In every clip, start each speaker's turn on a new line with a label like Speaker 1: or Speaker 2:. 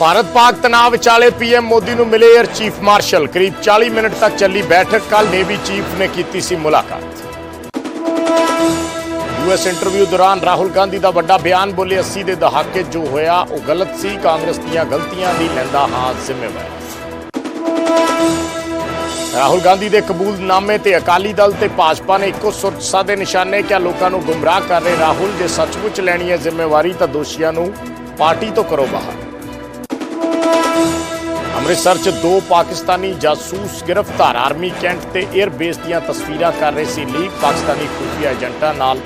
Speaker 1: ਭਾਰਤ ਪਾਕ ਤਣਾਅ ਵਿਚਾਲੇ ਪੀਐਮ ਮੋਦੀ ਨੂੰ ਮਿਲੇ 에ਅਰ ਚੀਫ ਮਾਰਸ਼ਲ ਕਰੀਬ 40 ਮਿੰਟ ਤੱਕ ਚੱਲੀ ਬੈਠਕ। ਕੱਲ ਨੇਵੀ ਚੀਫ ਨੇ ਕੀਤੀ ਸੀ ਮੁਲਾਕਾਤ। ਯੂਐਸ ਇੰਟਰਵਿਊ ਦੌਰਾਨ ਰਾਹੁਲ ਗਾਂਧੀ ਦਾ ਵੱਡਾ ਬਿਆਨ ਬੋਲੇ 80 ਦੇ ਦਹਾਕੇ ਜੋ ਹੋਇਆ, ਉਹ ਗਲਤ ਸੀ। ਕਾਂਗਰਸ ਦੀਆਂ ਗਲਤੀਆਂ ਦੀ ਲੈਂਦਾ ਹਾਂ ਜ਼ਿੰਮੇਵਾਰੀ। ਰਾਹੁਲ ਗਾਂਧੀ ਦੇ ਕਬੂਲਨਾਮੇ ਤੇ ਅਕਾਲੀ ਦਲ ਤੇ ਭਾਜਪਾ ਨੇ ਇੱਕੋ ਸੁਰ ਸਾਦੇ ਨਿਸ਼ਾਨੇ ਕਿਹਾ, ਲੋਕਾਂ ਨੂੰ ਗੁੰਮਰਾਹ ਕਰ ਰਹੇ ਰਾਹੁਲ। ਜੇ ਸੱਚਮੁੱਚ ਲੈਣੀ ਹੈ ਜ਼ਿੰਮੇਵਾਰੀ, ਤਾਂ ਦੋਸ਼ੀਆਂ ਨੂੰ ਪਾਰਟੀ ਤੋਂ ਕਰੋ ਬਾਹਰ। ਅੰਮ੍ਰਿਤਸਰ 'ਚ ਦੋ ਪਾਕਿਸਤਾਨੀ ਜਾਸੂਸ ਗ੍ਰਿਫਤਾਰ ਆਰਮੀ ਕੈਂਟ ਤੇ 에ਅਰ ਬੇਸ ਦੀਆਂ ਤਸਵੀਰਾਂ ਕਰ ਰਹੇ ਸੀ ਲੀਕ ਪਾਕਿਸਤਾਨੀ ਖੁਫੀਆ ਏਜੰਟਾਂ ਨਾਲ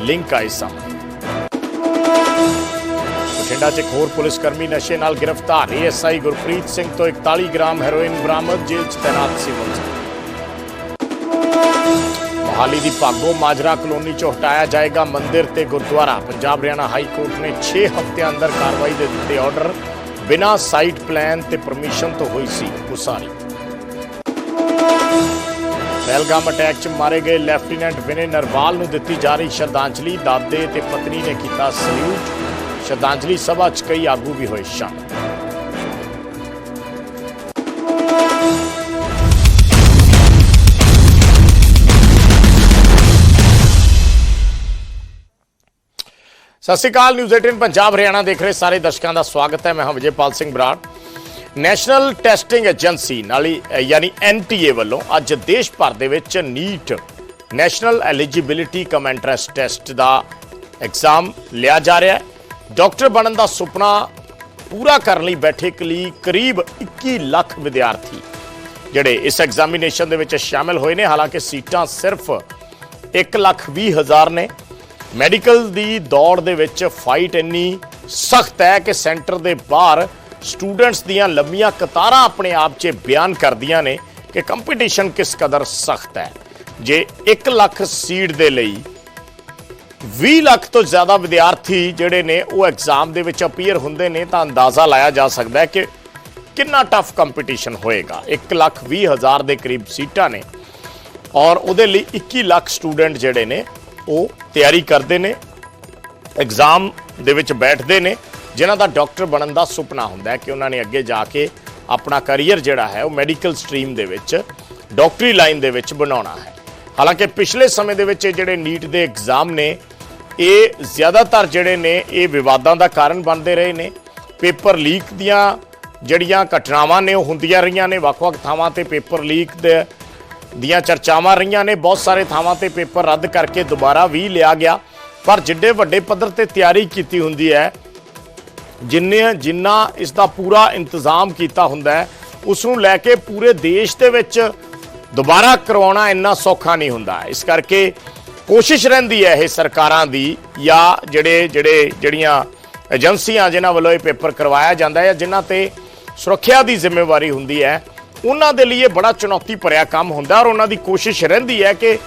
Speaker 1: ਲਿੰਕ ਆਏ ਸਾਹਮਣੇ। ਬਠਿੰਡਾ 'ਚ ਇੱਕ ਹੋਰ ਪੁਲਿਸ ਕਰਮੀ ਨਸ਼ੇ ਨਾਲ ਗ੍ਰਿਫਤਾਰ। ਏਐਸਆਈ ਗੁਰਪ੍ਰੀਤ ਸਿੰਘ ਤੋਂ 41 ਗ੍ਰਾਮ ਹੈਰੋਇਨ ਬਰਾਮਦ, ਜੇਲ੍ਹ 'ਚ ਤੈਨਾਤ ਸੀ ਮੁਲਜ਼ਮ ਮੋਹਾਲੀ ਦੀ ਭਾਗੋ ਮਾਜਰਾ ਕਲੋਨੀ 'ਚੋਂ ਹਟਾਇਆ ਜਾਏਗਾ ਮੰਦਿਰ ਤੇ ਗੁਰਦੁਆਰਾ। ਪੰਜਾਬ ਹਰਿਆਣਾ ਹਾਈ ਕੋਰਟ ਨੇ 6 ਹਫ਼ਤਿਆਂ ਅੰਦਰ ਕਾਰਵਾਈ ਦੇ ਦਿੱਤੇ ਆਰਡਰ। ਬਿਨਾਂ ਸਾਈਟ ਪਲਾਨ ਤੇ ਪਰਮਿਸ਼ਨ ਤੋਂ ਹੋਈ ਸੀ ਉਸਾਰੀ। ਪਹਿਲਗਾਮ ਅਟੈਕ 'ਚ ਮਾਰੇ ਗਏ ਲੈਫਟੀਨੈਂਟ ਵਿਨੇ ਨਰਵਾਲ ਨੂੰ ਦਿੱਤੀ ਜਾ ਰਹੀ ਸ਼ਰਧਾਂਜਲੀ। ਦਾਦੇ ਤੇ ਪਤਨੀ ਨੇ ਕੀਤਾ ਸਲੂਟ। ਸ਼ਰਧਾਂਜਲੀ ਸਭਾ 'ਚ ਕਈ ਆਗੂ ਵੀ ਹੋਏ ਸ਼ਾਮਲ। ਸਤਿ ਸ਼੍ਰੀ ਅਕਾਲ ਨਿਊਜ਼ 18 ਪੰਜਾਬ ਹਰਿਆਣਾ ਦੇਖ ਰਹੇ ਸਾਰੇ ਦਰਸ਼ਕਾਂ ਦਾ ਸਵਾਗਤ ਹੈ। ਮੈਂ ਹਾਂ Vijaypal Singh Brar. National testing agency ਨਾਲੀ ਅ, ਯਾਨੀ ਐਨਟੀਏ ਵੱਲੋਂ ਅੱਜ ਦੇਸ਼ ਭਰ ਦੇ ਵਿੱਚ NEET national eligibility cum entrance test ਦਾ ਐਗਜ਼ਾਮ ਲਿਆ ਜਾ ਰਿਹਾ ਹੈ। ਡਾਕਟਰ ਬਣਨ ਦਾ ਸੁਪਨਾ ਪੂਰਾ ਕਰਨ ਲਈ ਬੈਠੇ ਕਲੀ ਕਰੀਬ 21 ਲੱਖ ਵਿਦਿਆਰਥੀ ਜਿਹੜੇ ਇਸ ਐਗਜ਼ਾਮੀਨੇਸ਼ਨ ਦੇ ਵਿੱਚ ਸ਼ਾਮਿਲ ਹੋਏ ਨੇ। ਹਾਲਾਂਕਿ ਸੀਟਾਂ ਸਿਰਫ 1 ਲੱਖ 20 ਹਜ਼ਾਰ ਨੇ। ਮੈਡੀਕਲ ਦੀ ਦੌੜ ਦੇ ਵਿੱਚ ਫਾਈਟ ਇੰਨੀ ਸਖਤ ਹੈ ਕਿ ਸੈਂਟਰ ਦੇ ਬਾਹਰ ਸਟੂਡੈਂਟਸ ਦੀਆਂ ਲੰਮੀਆਂ ਕਤਾਰਾਂ ਆਪਣੇ ਆਪ 'ਚ ਬਿਆਨ ਕਰਦੀਆਂ ਨੇ ਕਿ ਕੰਪੀਟੀਸ਼ਨ ਕਿਸ ਕਦਰ ਸਖਤ ਹੈ। ਜੇ 1 ਲੱਖ ਸੀਟ ਦੇ ਲਈ 20 ਲੱਖ ਤੋਂ ਜ਼ਿਆਦਾ ਵਿਦਿਆਰਥੀ ਜਿਹੜੇ ਨੇ ਉਹ ਐਗਜ਼ਾਮ ਦੇ ਵਿੱਚ ਅਪੀਅਰ ਹੁੰਦੇ ਨੇ ਤਾਂ ਅੰਦਾਜ਼ਾ ਲਾਇਆ ਜਾ ਸਕਦਾ ਹੈ ਕਿ ਕਿੰਨਾ ਟਫ ਕੰਪੀਟੀਸ਼ਨ ਹੋਏਗਾ। 1 ਲੱਖ 20 ਹਜ਼ਾਰ ਦੇ ਕਰੀਬ ਸੀਟਾਂ ਨੇ। ਔਰ ਉਹਦੇ ਲਈ 21 ਲੱਖ ਸਟੂਡੈਂਟ ਜਿਹੜੇ ਨੇ ਉਹ ਤਿਆਰੀ ਕਰਦੇ ਨੇ ਐਗਜ਼ਾਮ ਦੇ ਵਿੱਚ ਬੈਠਦੇ ਨੇ, ਜਿਨ੍ਹਾਂ ਦਾ ਡਾਕਟਰ ਬਣਨ ਦਾ ਸੁਪਨਾ ਹੁੰਦਾ ਹੈ ਕਿ ਉਹਨਾਂ ਨੇ ਅੱਗੇ ਜਾ ਕੇ ਆਪਣਾ ਕੈਰੀਅਰ ਜਿਹੜਾ ਹੈ ਉਹ ਮੈਡੀਕਲ ਸਟਰੀਮ ਦੇ ਵਿੱਚ ਡਾਕਟਰੀ ਲਾਈਨ ਦੇ ਵਿੱਚ ਬਣਾਉਣਾ ਹੈ। ਹਾਲਾਂਕਿ ਪਿਛਲੇ ਸਮੇਂ ਦੇ ਵਿੱਚ ਇਹ ਜਿਹੜੇ ਨੀਟ ਦੇ ਐਗਜ਼ਾਮ ਨੇ, ਇਹ ਜ਼ਿਆਦਾਤਰ ਜਿਹੜੇ ਨੇ, ਇਹ ਵਿਵਾਦਾਂ ਦਾ ਕਾਰਨ ਬਣਦੇ ਰਹੇ ਨੇ। ਪੇਪਰ ਲੀਕ ਦੀਆਂ ਜਿਹੜੀਆਂ ਘਟਨਾਵਾਂ ਨੇ, ਉਹ ਹੁੰਦੀਆਂ ਰਹੀਆਂ ਨੇ, ਵੱਖ-ਵੱਖ ਥਾਵਾਂ ਤੇ ਪੇਪਰ ਲੀਕ ਦੇ ਦੀਆਂ ਚਰਚਾਵਾਂ ਰਹੀਆਂ ਨੇ। ਬਹੁਤ ਸਾਰੇ ਥਾਵਾਂ ਤੇ ਪੇਪਰ ਰੱਦ ਕਰਕੇ ਦੁਬਾਰਾ ਵੀ ਲਿਆ ਗਿਆ। ਪਰ ਜਿੱਡੇ ਵੱਡੇ ਪੱਧਰ ਤੇ ਤਿਆਰੀ ਕੀਤੀ ਹੁੰਦੀ ਹੈ, ਜਿੰਨੇ ਜਿੰਨਾ ਇਸ ਦਾ ਪੂਰਾ ਇੰਤਜ਼ਾਮ ਕੀਤਾ ਹੁੰਦਾ ਹੈ ਉਸ ਨੂੰ ਲੈ ਕੇ ਪੂਰੇ ਦੇਸ਼ ਦੇ ਵਿੱਚ ਦੁਬਾਰਾ ਕਰਵਾਉਣਾ ਇੰਨਾ ਸੌਖਾ ਨਹੀਂ ਹੁੰਦਾ। ਇਸ ਕਰਕੇ ਕੋਸ਼ਿਸ਼ ਰਹਿੰਦੀ ਹੈ ਇਹ ਸਰਕਾਰਾਂ ਦੀ ਜਾਂ ਜਿਹੜੇ ਜਿਹੜੇ ਜਿਹੜੀਆਂ ਏਜੰਸੀਆਂ ਜਿਨ੍ਹਾਂ ਵੱਲੋਂ ਇਹ ਪੇਪਰ ਕਰਵਾਇਆ ਜਾਂਦਾ ਹੈ ਜਾਂ ਜਿਨ੍ਹਾਂ ਤੇ ਸੁਰੱਖਿਆ ਦੀ ਜ਼ਿੰਮੇਵਾਰੀ ਹੁੰਦੀ ਹੈ ਉਹਨਾਂ ਦੇ ਲਈ ਇਹ ਬੜਾ ਚੁਣੌਤੀ ਭਰਿਆ ਕੰਮ ਹੁੰਦਾ ਔਰ ਉਹਨਾਂ ਦੀ ਕੋਸ਼ਿਸ਼ ਰਹਿੰਦੀ ਹੈ ਕਿ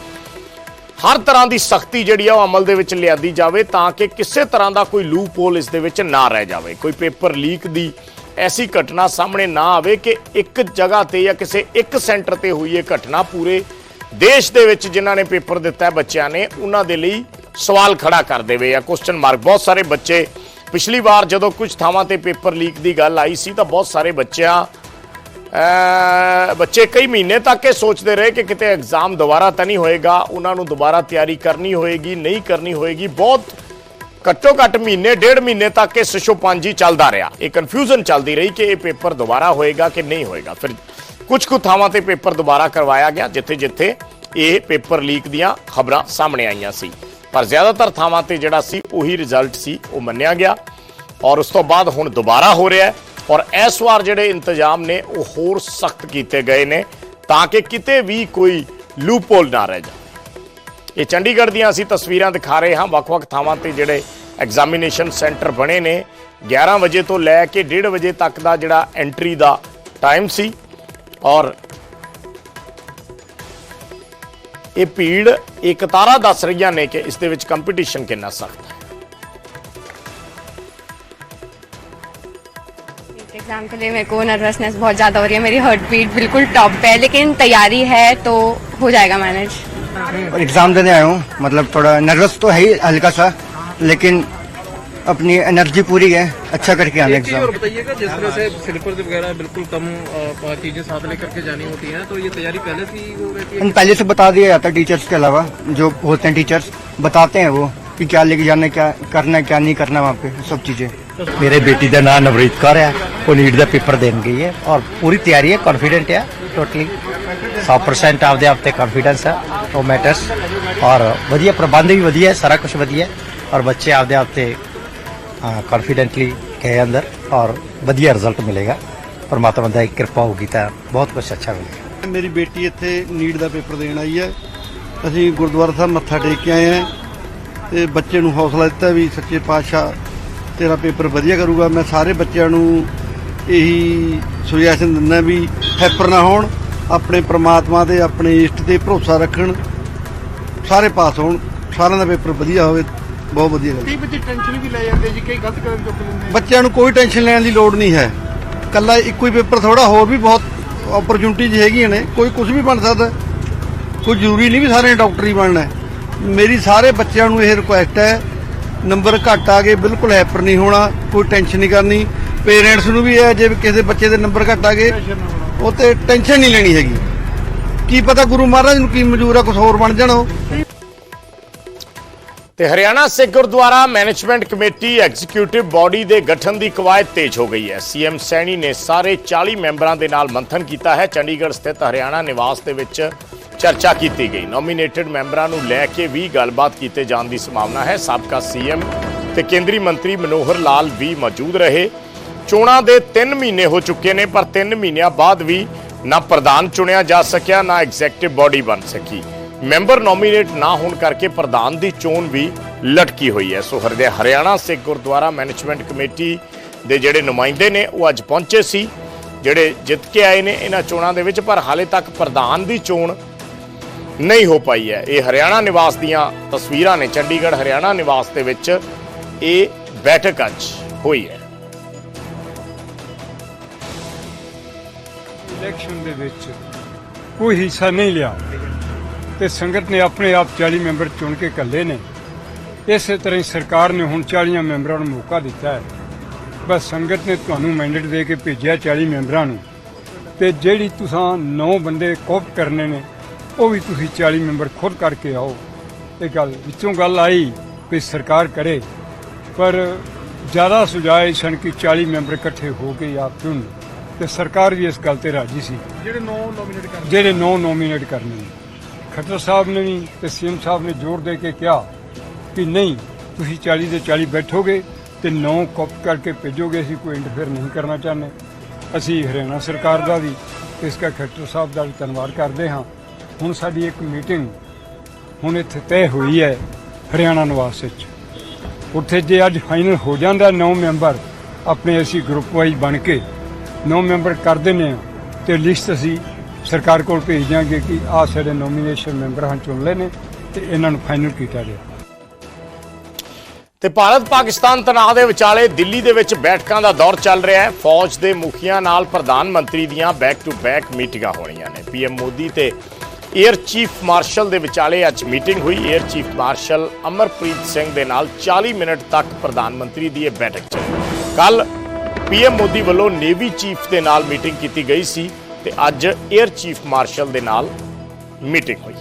Speaker 1: ਹਰ ਤਰ੍ਹਾਂ ਦੀ ਸਖਤੀ ਜਿਹੜੀ ਆ ਉਹ ਅਮਲ ਦੇ ਵਿੱਚ ਲਿਆਦੀ ਜਾਵੇ ਤਾਂ ਕਿ ਕਿਸੇ ਤਰ੍ਹਾਂ ਦਾ ਕੋਈ ਲੂਪ ਹੋਲ ਇਸ ਦੇ ਵਿੱਚ ਨਾ ਰਹਿ ਜਾਵੇ। ਕੋਈ ਪੇਪਰ ਲੀਕ ਦੀ ਐਸੀ ਘਟਨਾ ਸਾਹਮਣੇ ਨਾ ਆਵੇ ਕਿ ਇੱਕ ਜਗ੍ਹਾ ਤੇ ਜਾਂ ਕਿਸੇ ਇੱਕ ਸੈਂਟਰ ਤੇ ਹੋਈ ਇਹ ਘਟਨਾ ਪੂਰੇ ਦੇਸ਼ ਦੇ ਵਿੱਚ ਜਿਨ੍ਹਾਂ ਨੇ ਪੇਪਰ ਦਿੱਤਾ ਬੱਚਿਆਂ ਨੇ, ਉਹਨਾਂ ਦੇ ਲਈ ਸਵਾਲ ਖੜਾ ਕਰ ਦੇਵੇ ਜਾਂ ਕੁਐਸਚਨ ਮਾਰਕ ਬਹੁਤ ਸਾਰੇ ਬੱਚੇ ਪਿਛਲੀ ਵਾਰ ਜਦੋਂ ਕੁਝ ਥਾਵਾਂ ਤੇ ਪੇਪਰ ਲੀਕ ਦੀ ਗੱਲ ਆਈ ਸੀ ਤਾਂ ਬਹੁਤ ਸਾਰੇ ਬੱਚਿਆਂ ਬੱਚੇ ਕਈ ਮਹੀਨੇ ਤੱਕ ਇਹ ਸੋਚਦੇ ਰਹੇ ਕਿ ਕਿਤੇ ਐਗਜ਼ਾਮ ਦੁਬਾਰਾ ਤਾਂ ਨਹੀਂ ਹੋਏਗਾ, ਉਹਨਾਂ ਨੂੰ ਦੁਬਾਰਾ ਤਿਆਰੀ ਕਰਨੀ ਹੋਏਗੀ, ਨਹੀਂ ਕਰਨੀ ਹੋਏਗੀ। ਬਹੁਤ ਘੱਟੋ ਘੱਟ ਮਹੀਨੇ, ਡੇਢ ਮਹੀਨੇ ਤੱਕ ਇਹ ਸਸ਼ੋਪਾਂਜੀ ਚੱਲਦਾ ਰਿਹਾ। ਇਹ ਕਨਫਿਊਜ਼ਨ ਚੱਲਦੀ ਰਹੀ ਕਿ ਇਹ ਪੇਪਰ ਦੁਬਾਰਾ ਹੋਏਗਾ ਕਿ ਨਹੀਂ ਹੋਏਗਾ। ਫਿਰ ਕੁਝ ਕੁ ਥਾਵਾਂ ਤੇ ਪੇਪਰ ਦੁਬਾਰਾ ਕਰਵਾਇਆ ਗਿਆ ਜਿੱਥੇ ਜਿੱਥੇ ਇਹ ਪੇਪਰ ਲੀਕ ਦੀਆਂ ਖਬਰਾਂ ਸਾਹਮਣੇ ਆਈਆਂ ਸੀ। ਪਰ ਜ਼ਿਆਦਾਤਰ ਥਾਵਾਂ ਤੇ ਜਿਹੜਾ ਸੀ, ਉਹੀ ਰਿਜ਼ਲਟ ਸੀ, ਉਹ ਮੰਨਿਆ ਗਿਆ। ਔਰ ਉਸ ਤੋਂ ਬਾਅਦ ਹੁਣ ਦੁਬਾਰਾ ਹੋ ਰਿਹਾ ਹੈ। ਔਰ ਇਸ ਵਾਰ ਜਿਹੜੇ ਇੰਤਜ਼ਾਮ ਨੇ ਉਹ ਹੋਰ ਸਖਤ ਕੀਤੇ ਗਏ ਨੇ ਤਾਂ ਕਿ ਕਿਤੇ ਵੀ ਕੋਈ ਲੂਪੋਲ ਨਾ ਰਹਿ ਜਾਵੇ। ਇਹ ਚੰਡੀਗੜ੍ਹ ਦੀਆਂ ਅਸੀਂ ਤਸਵੀਰਾਂ ਦਿਖਾ ਰਹੇ ਹਾਂ। ਵੱਖ-ਵੱਖ ਥਾਵਾਂ ਤੇ ਜਿਹੜੇ ਐਗਜ਼ਾਮੀਨੇਸ਼ਨ ਸੈਂਟਰ ਬਣੇ ਨੇ। 11 ਵਜੇ ਤੋਂ ਲੈ ਕੇ 1:30 ਵਜੇ ਤੱਕ ਦਾ ਜਿਹੜਾ ਐਂਟਰੀ ਦਾ ਟਾਈਮ ਸੀ। ਔਰ ਇਹ ਭੀੜ, ਇਹ ਕਤਾਰਾਂ ਦੱਸ ਰਹੀਆਂ ਨੇ ਕਿ ਇਸ ਦੇ ਵਿੱਚ ਕੰਪੀਟੀਸ਼ਨ ਕਿੰਨਾ ਸਖਤ ਹੈ।
Speaker 2: एग्ज़ाम के लिए मेरे को नर्वसनेस बहुत ज़्यादा हो रही है। मेरी हार्ट बीट बिल्कुल टॉप पे है लेकिन तैयारी है तो हो जाएगा मैनेज
Speaker 3: एग्ज़ाम देने आया हूँ। मतलब थोड़ा नर्वस तो है ही हल्का सा लेकिन अपनी एनर्जी पूरी है। अच्छा करके आने एग्ज़ाम
Speaker 4: बताइएगा जिस तरह से स्लीपर्स वगैरह बिल्कुल कम चीज़ें साथ लेकर के जानी होती हैं तो ये तैयारी पहले से ही हो रहती है?
Speaker 3: पहले से बता दिया जाता है टीचर्स के अलावा जो होते हैं टीचर्स बताते हैं वो कि क्या लेके जाना है, क्या करना है क्या नहीं करना वहाँ पे सब चीज़ें।
Speaker 5: ਮੇਰੇ ਬੇਟੀ ਦਾ ਨਾਮ ਨਵਰੀਤ ਕੌਰ ਹੈ। ਉਹ ਨੀਟ ਦਾ ਪੇਪਰ ਦੇਣ ਗਈ ਹੈ ਔਰ ਪੂਰੀ ਤਿਆਰੀ ਹੈ ਕੌਨਫੀਡੈਂਟ ਹੈ। ਟੋਟਲੀ 100% ਆਪਦੇ ਆਪ ਤੇ ਕੌਨਫੀਡੈਂਸ ਹੈ ਉਹ ਮੈਟਰਸ ਔਰ ਵਧੀਆ ਪ੍ਰਬੰਧ ਵੀ ਵਧੀਆ ਸਾਰਾ ਕੁਝ ਵਧੀਆ ਔਰ ਬੱਚੇ ਆਪਦੇ ਆਪ ਤੇ ਕੌਨਫੀਡੈਂਟਲੀ ਗਏ ਅੰਦਰ ਔਰ ਵਧੀਆ ਰਿਜ਼ਲਟ ਮਿਲੇਗਾ। ਪਰਮਾਤਮਾ ਦਾ ਇੱਕ ਕਿਰਪਾ ਹੋਗੀ ਤਾਂ ਬਹੁਤ ਕੁਝ ਅੱਛਾ ਮਿਲੇਗਾ
Speaker 6: ਮੇਰੀ ਬੇਟੀ ਇੱਥੇ ਨੀਟ ਦਾ ਪੇਪਰ ਦੇਣ ਆਈ ਹੈ। ਅਸੀਂ ਗੁਰਦੁਆਰਾ ਸਾਹਿਬ ਮੱਥਾ ਟੇਕ ਕੇ ਆਏ ਹਾਂ ਤੇ ਬੱਚੇ ਨੂੰ ਹੌਸਲਾ ਦਿੱਤਾ ਵੀ ਸੱਚੇ ਪਾਤਸ਼ਾਹ ਤੇਰਾ ਪੇਪਰ ਵਧੀਆ ਕਰੂਗਾ ਮੈਂ ਸਾਰੇ ਬੱਚਿਆਂ ਨੂੰ ਇਹੀ ਸੁਜੈਸ਼ਨ ਦਿੰਦਾ ਵੀ ਹੈਪਰ ਨਾ ਹੋਣ ਆਪਣੇ ਪ੍ਰਮਾਤਮਾ ਤੇ ਆਪਣੇ ਇਸ਼ਟ ਤੇ ਭਰੋਸਾ ਰੱਖਣ ਸਾਰੇ ਪਾਸ ਹੋਣ ਸਾਰਿਆਂ ਦਾ ਪੇਪਰ ਵਧੀਆ ਹੋਵੇ ਬਹੁਤ ਵਧੀਆ ਗੱਲ।
Speaker 7: ਕਈ ਬੱਚੇ ਟੈਨਸ਼ਨ ਵੀ ਲੈ ਜਾਂਦੇ ਜੀ ਕਈ ਗਲਤ ਕਦਮ ਚੁੱਕ ਲੈਂਦੇ
Speaker 6: ਬੱਚਿਆਂ ਨੂੰ ਕੋਈ ਟੈਨਸ਼ਨ ਲੈਣ ਦੀ ਲੋੜ ਨਹੀਂ ਹੈ। ਕੱਲਾ ਇੱਕੋ ਹੀ ਪੇਪਰ ਥੋੜਾ ਹੋਰ ਵੀ ਬਹੁਤ ਓਪਰਚੁਨਿਟੀਜ਼ ਹੈਗੀਆਂ ਨੇ ਕੋਈ ਕੁਝ ਵੀ ਬਣ ਸਕਦਾ। ਕੋਈ ਜ਼ਰੂਰੀ ਨਹੀਂ ਵੀ ਸਾਰੇ ਡਾਕਟਰ ਹੀ ਬਣਨਾ। ਮੇਰੀ ਸਾਰੇ ਬੱਚਿਆਂ ਨੂੰ ਇਹ ਰਿਕੁਐਸਟ ਹੈ ਨੰਬਰ ਘੱਟ ਆ ਗਏ ਬਿਲਕੁਲ ਹੈਪਰ ਨਹੀਂ ਹੋਣਾ ਕੋਈ ਟੈਨਸ਼ਨ ਨਹੀਂ। ਕਰਨੀ ਪੇਰੈਂਟਸ ਨੂੰ ਵੀ ਹੈ ਜੇ ਕਿਸੇ ਬੱਚੇ ਦੇ ਨੰਬਰ ਘੱਟ ਆ ਗਏ ਉਹ ਤੇ ਟੈਨਸ਼ਨ ਨਹੀਂ ਲੈਣੀ ਹੈਗੀ। ਕੀ ਪਤਾ ਗੁਰੂ ਮਹਾਰਾਜ ਨੂੰ ਕੀ ਮਨਜ਼ੂਰ ਆ ਕੁਝ ਹੋਰ ਬਣ ਜਾਣਾ ਉਹ।
Speaker 1: ਤੇ Haryana Sikh Gurdwara management committee executive body ਦੇ ਗਠਨ ਦੀ ਕਵਾਇਦ ਤੇਜ਼ ਹੋ ਗਈ ਹੈ। ਸੀਐਮ ਸੈਣੀ ਨੇ ਸਾਰੇ 40 ਮੈਂਬਰਾਂ ਦੇ ਨਾਲ ਮੰਥਨ ਕੀਤਾ ਹੈ। ਚੰਡੀਗੜ੍ਹ ਸਥਿਤ ਹਰਿਆਣਾ ਨਿਵਾਸ ਦੇ ਵਿੱਚ ਚਰਚਾ ਕੀਤੀ ਗਈ। ਨੋਮੀਨੇਟਡ ਮੈਂਬਰਾਂ ਨੂੰ ਲੈ ਕੇ ਵੀ ਗੱਲਬਾਤ ਕੀਤੇ ਜਾਣ ਦੀ ਸੰਭਾਵਨਾ ਹੈ। ਸਾਬਕਾ ਸੀਐਮ ਤੇ ਕੇਂਦਰੀ ਮੰਤਰੀ ਮਨੋਹਰ ਲਾਲ ਵੀ ਮੌਜੂਦ ਰਹੇ। ਚੋਣਾਂ ਦੇ 3 ਮਹੀਨੇ ਹੋ ਚੁੱਕੇ ਨੇ, ਪਰ 3 ਮਹੀਨਿਆਂ ਬਾਅਦ ਵੀ ਨਾ ਪ੍ਰਧਾਨ ਚੁਣਿਆ ਜਾ ਸਕਿਆ, ਨਾ ਐਗਜ਼ੈਕਟਿਵ ਬਾਡੀ ਬਣ ਸਕੀ। ਮੈਂਬਰ ਨੋਮੀਨੇਟ ਨਾ ਹੋਣ ਕਰਕੇ ਪ੍ਰਧਾਨ ਦੀ ਚੋਣ ਵੀ ਲਟਕੀ ਹੋਈ ਹੈ। ਸੋ ਹਰਦੇ, ਹਰਿਆਣਾ ਸਿੱਖ ਗੁਰਦੁਆਰਾ ਮੈਨੇਜਮੈਂਟ ਕਮੇਟੀ ਦੇ ਜਿਹੜੇ ਨੁਮਾਇੰਦੇ ਨੇ, ਉਹ ਅੱਜ ਪਹੁੰਚੇ ਸੀ, ਜਿਹੜੇ ਜਿੱਤ ਕੇ ਆਏ ਨੇ ਇਹਨਾਂ ਚੋਣਾਂ ਦੇ ਵਿੱਚ, ਪਰ ਹਾਲੇ ਤੱਕ ਪ੍ਰਧਾਨ ਦੀ ਚੋਣ ਨਹੀਂ ਹੋ ਪਾਈ ਹੈ। ਇਹ ਹਰਿਆਣਾ ਨਿਵਾਸ ਦੀਆਂ ਤਸਵੀਰਾਂ ਨੇ। ਚੰਡੀਗੜ੍ਹ ਹਰਿਆਣਾ ਨਿਵਾਸ ਦੇ ਵਿੱਚ ਇਹ ਬੈਠਕ ਅੱਜ ਹੋਈ ਹੈ।
Speaker 7: ਇਲੈਕਸ਼ਨ ਦੇ ਵਿੱਚ ਕੋਈ ਹਿੱਸਾ ਨਹੀਂ ਲਿਆ ਤੇ ਸੰਗਤ ਨੇ ਆਪਣੇ ਆਪ 40 ਮੈਂਬਰ ਚੁਣ ਕੇ ਕੱਲੇ ਨੇ। ਇਸੇ ਤਰ੍ਹਾਂ ਹੀ ਸਰਕਾਰ ਨੇ ਹੁਣ 40 ਮੈਂਬਰਾਂ ਨੂੰ ਮੌਕਾ ਦਿੱਤਾ ਹੈ। ਬਸ ਸੰਗਤ ਨੇ ਤੁਹਾਨੂੰ ਮੈਂਡੇਟ ਦੇ ਕੇ ਭੇਜਿਆ 40 ਮੈਂਬਰਾਂ ਨੂੰ। ਤੇ ਜਿਹੜੀ ਤੁਸੀਂ 9 ਬੰਦੇ ਕੋਪ ਕਰਨੇ ਨੇ ਉਹ ਵੀ ਤੁਸੀਂ 40 ਮੈਂਬਰ ਖੁਦ ਕਰਕੇ ਆਓ। ਇਹ ਗੱਲ ਵਿੱਚੋਂ ਗੱਲ ਆਈ ਵੀ ਸਰਕਾਰ ਕਰੇ ਪਰ ਜ਼ਿਆਦਾ ਸੁਝਾਏ ਸਨ ਕਿ 40 ਮੈਂਬਰ ਇਕੱਠੇ ਹੋ ਕੇ ਆਪ ਚੁਣ ਤੇ ਸਰਕਾਰ ਵੀ ਇਸ ਗੱਲ ਤੇ ਰਾਜੀ ਸੀ।
Speaker 4: ਜਿਹੜੇ ਨੌ ਨੋਮੀਨੇਟ ਕਰ
Speaker 7: ਜਿਹੜੇ ਨੌ ਨੋਮੀਨੇਟ ਕਰਨੇ ਖੱਟਰ ਸਾਹਿਬ ਨੇ ਵੀ ਤੇ ਸੀਐਮ ਸਾਹਿਬ ਨੇ ਜ਼ੋਰ ਦੇ ਕੇ ਕਿਹਾ ਕਿ ਨਹੀਂ ਤੁਸੀਂ 40 ਦੇ 40 ਬੈਠੋਗੇ ਤੇ ਨੌ ਕਾਪੀ ਕਰਕੇ ਭੇਜੋਗੇ ਅਸੀਂ ਕੋਈ ਇੰਟਰਫੇਅਰ ਨਹੀਂ ਕਰਨਾ ਚਾਹੁੰਦੇ। ਅਸੀਂ ਹਰਿਆਣਾ ਸਰਕਾਰ ਦਾ ਵੀ ਇਸ ਦਾ ਖੱਟਰ ਸਾਹਿਬ ਦਾ ਵੀ ਧੰਨਵਾਦ ਕਰਦੇ ਹਾਂ। ਹੁਣ ਸਾਡੀ ਇੱਕ ਮੀਟਿੰਗ ਹੁਣ ਇੱਥੇ ਤੈਅ ਹੋਈ ਹੈ ਹਰਿਆਣਾ ਨਿਵਾਸ ਵਿੱਚ। ਉੱਥੇ ਜੇ ਅੱਜ ਫਾਈਨਲ ਹੋ ਜਾਂਦਾ ਨੌ ਮੈਂਬਰ ਆਪਣੇ ਅਸੀਂ ਗਰੁੱਪ ਵਾਈਜ਼ ਬਣ ਕੇ ਨੌ ਮੈਂਬਰ ਕਰ ਦਿੰਦੇ ਆ ਤੇ ਲਿਸਟ ਅਸੀਂ ਸਰਕਾਰ ਕੋਲ ਭੇਜ ਦਿਆਂਗੇ ਕਿ ਆਹ ਸਾਡੇ ਨੋਮੀਨੇਸ਼ਨ ਮੈਂਬਰ ਹਨ ਚੁਣ ਲਏ ਨੇ ਤੇ ਇਹਨਾਂ ਨੂੰ ਫਾਈਨਲ ਕੀਤਾ ਗਿਆ
Speaker 1: ਤੇ ਭਾਰਤ ਪਾਕਿਸਤਾਨ ਤਣਾਅ ਦੇ ਵਿਚਾਲੇ ਦਿੱਲੀ ਦੇ ਵਿੱਚ ਬੈਠਕਾਂ ਦਾ ਦੌਰ ਚੱਲ ਰਿਹਾ ਹੈ। ਫੌਜ ਦੇ ਮੁਖੀਆਂ ਨਾਲ ਪ੍ਰਧਾਨ ਮੰਤਰੀ ਦੀਆਂ ਬੈਕ ਟੂ ਬੈਕ ਮੀਟਿੰਗਾਂ ਹੋਣੀਆਂ ਨੇ। ਪੀਐਮ ਮੋਦੀ ਤੇ ਏਅਰ ਚੀਫ ਮਾਰਸ਼ਲ ਦੇ ਵਿਚਾਲੇ ਅੱਜ ਮੀਟਿੰਗ ਹੋਈ। Air chief marshal Amarpreet Singh ਦੇ ਨਾਲ 40 ਮਿੰਟ ਤੱਕ ਪ੍ਰਧਾਨ ਮੰਤਰੀ ਦੀ ਇਹ ਬੈਠਕ ਚੱਲੀ। ਕੱਲ ਪੀਐਮ ਮੋਦੀ ਵੱਲੋਂ ਨੇਵੀ ਚੀਫ ਦੇ ਨਾਲ ਮੀਟਿੰਗ ਕੀਤੀ ਗਈ ਸੀ ਤੇ ਅੱਜ ਏਅਰ ਚੀਫ ਮਾਰਸ਼ਲ ਦੇ ਨਾਲ ਮੀਟਿੰਗ ਹੋਈ।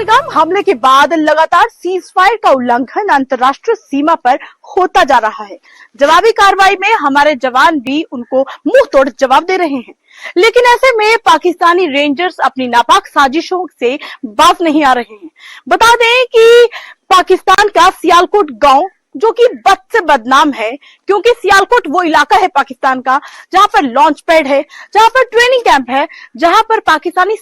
Speaker 8: पहलगाम हमले के बाद लगातार सीज फायर का उल्लंघन अंतर्राष्ट्रीय सीमा पर होता जा रहा है। जवाबी कार्रवाई में हमारे जवान भी उनको मुँह तोड़ जवाब दे रहे हैं। लेकिन ऐसे में पाकिस्तानी रेंजर्स अपनी नापाक साजिशों से बाज नहीं आ रहे हैं। बता दें कि पाकिस्तान का सियालकोट गाँव, जो कि बद से बदनाम है, क्योंकि सियालकोट वो इलाका है पाकिस्तान का, जहाँ पर लॉन्च पैड है, जहाँ पर ट्रेनिंग कैंप है, जहाँ पर पाकिस्तानी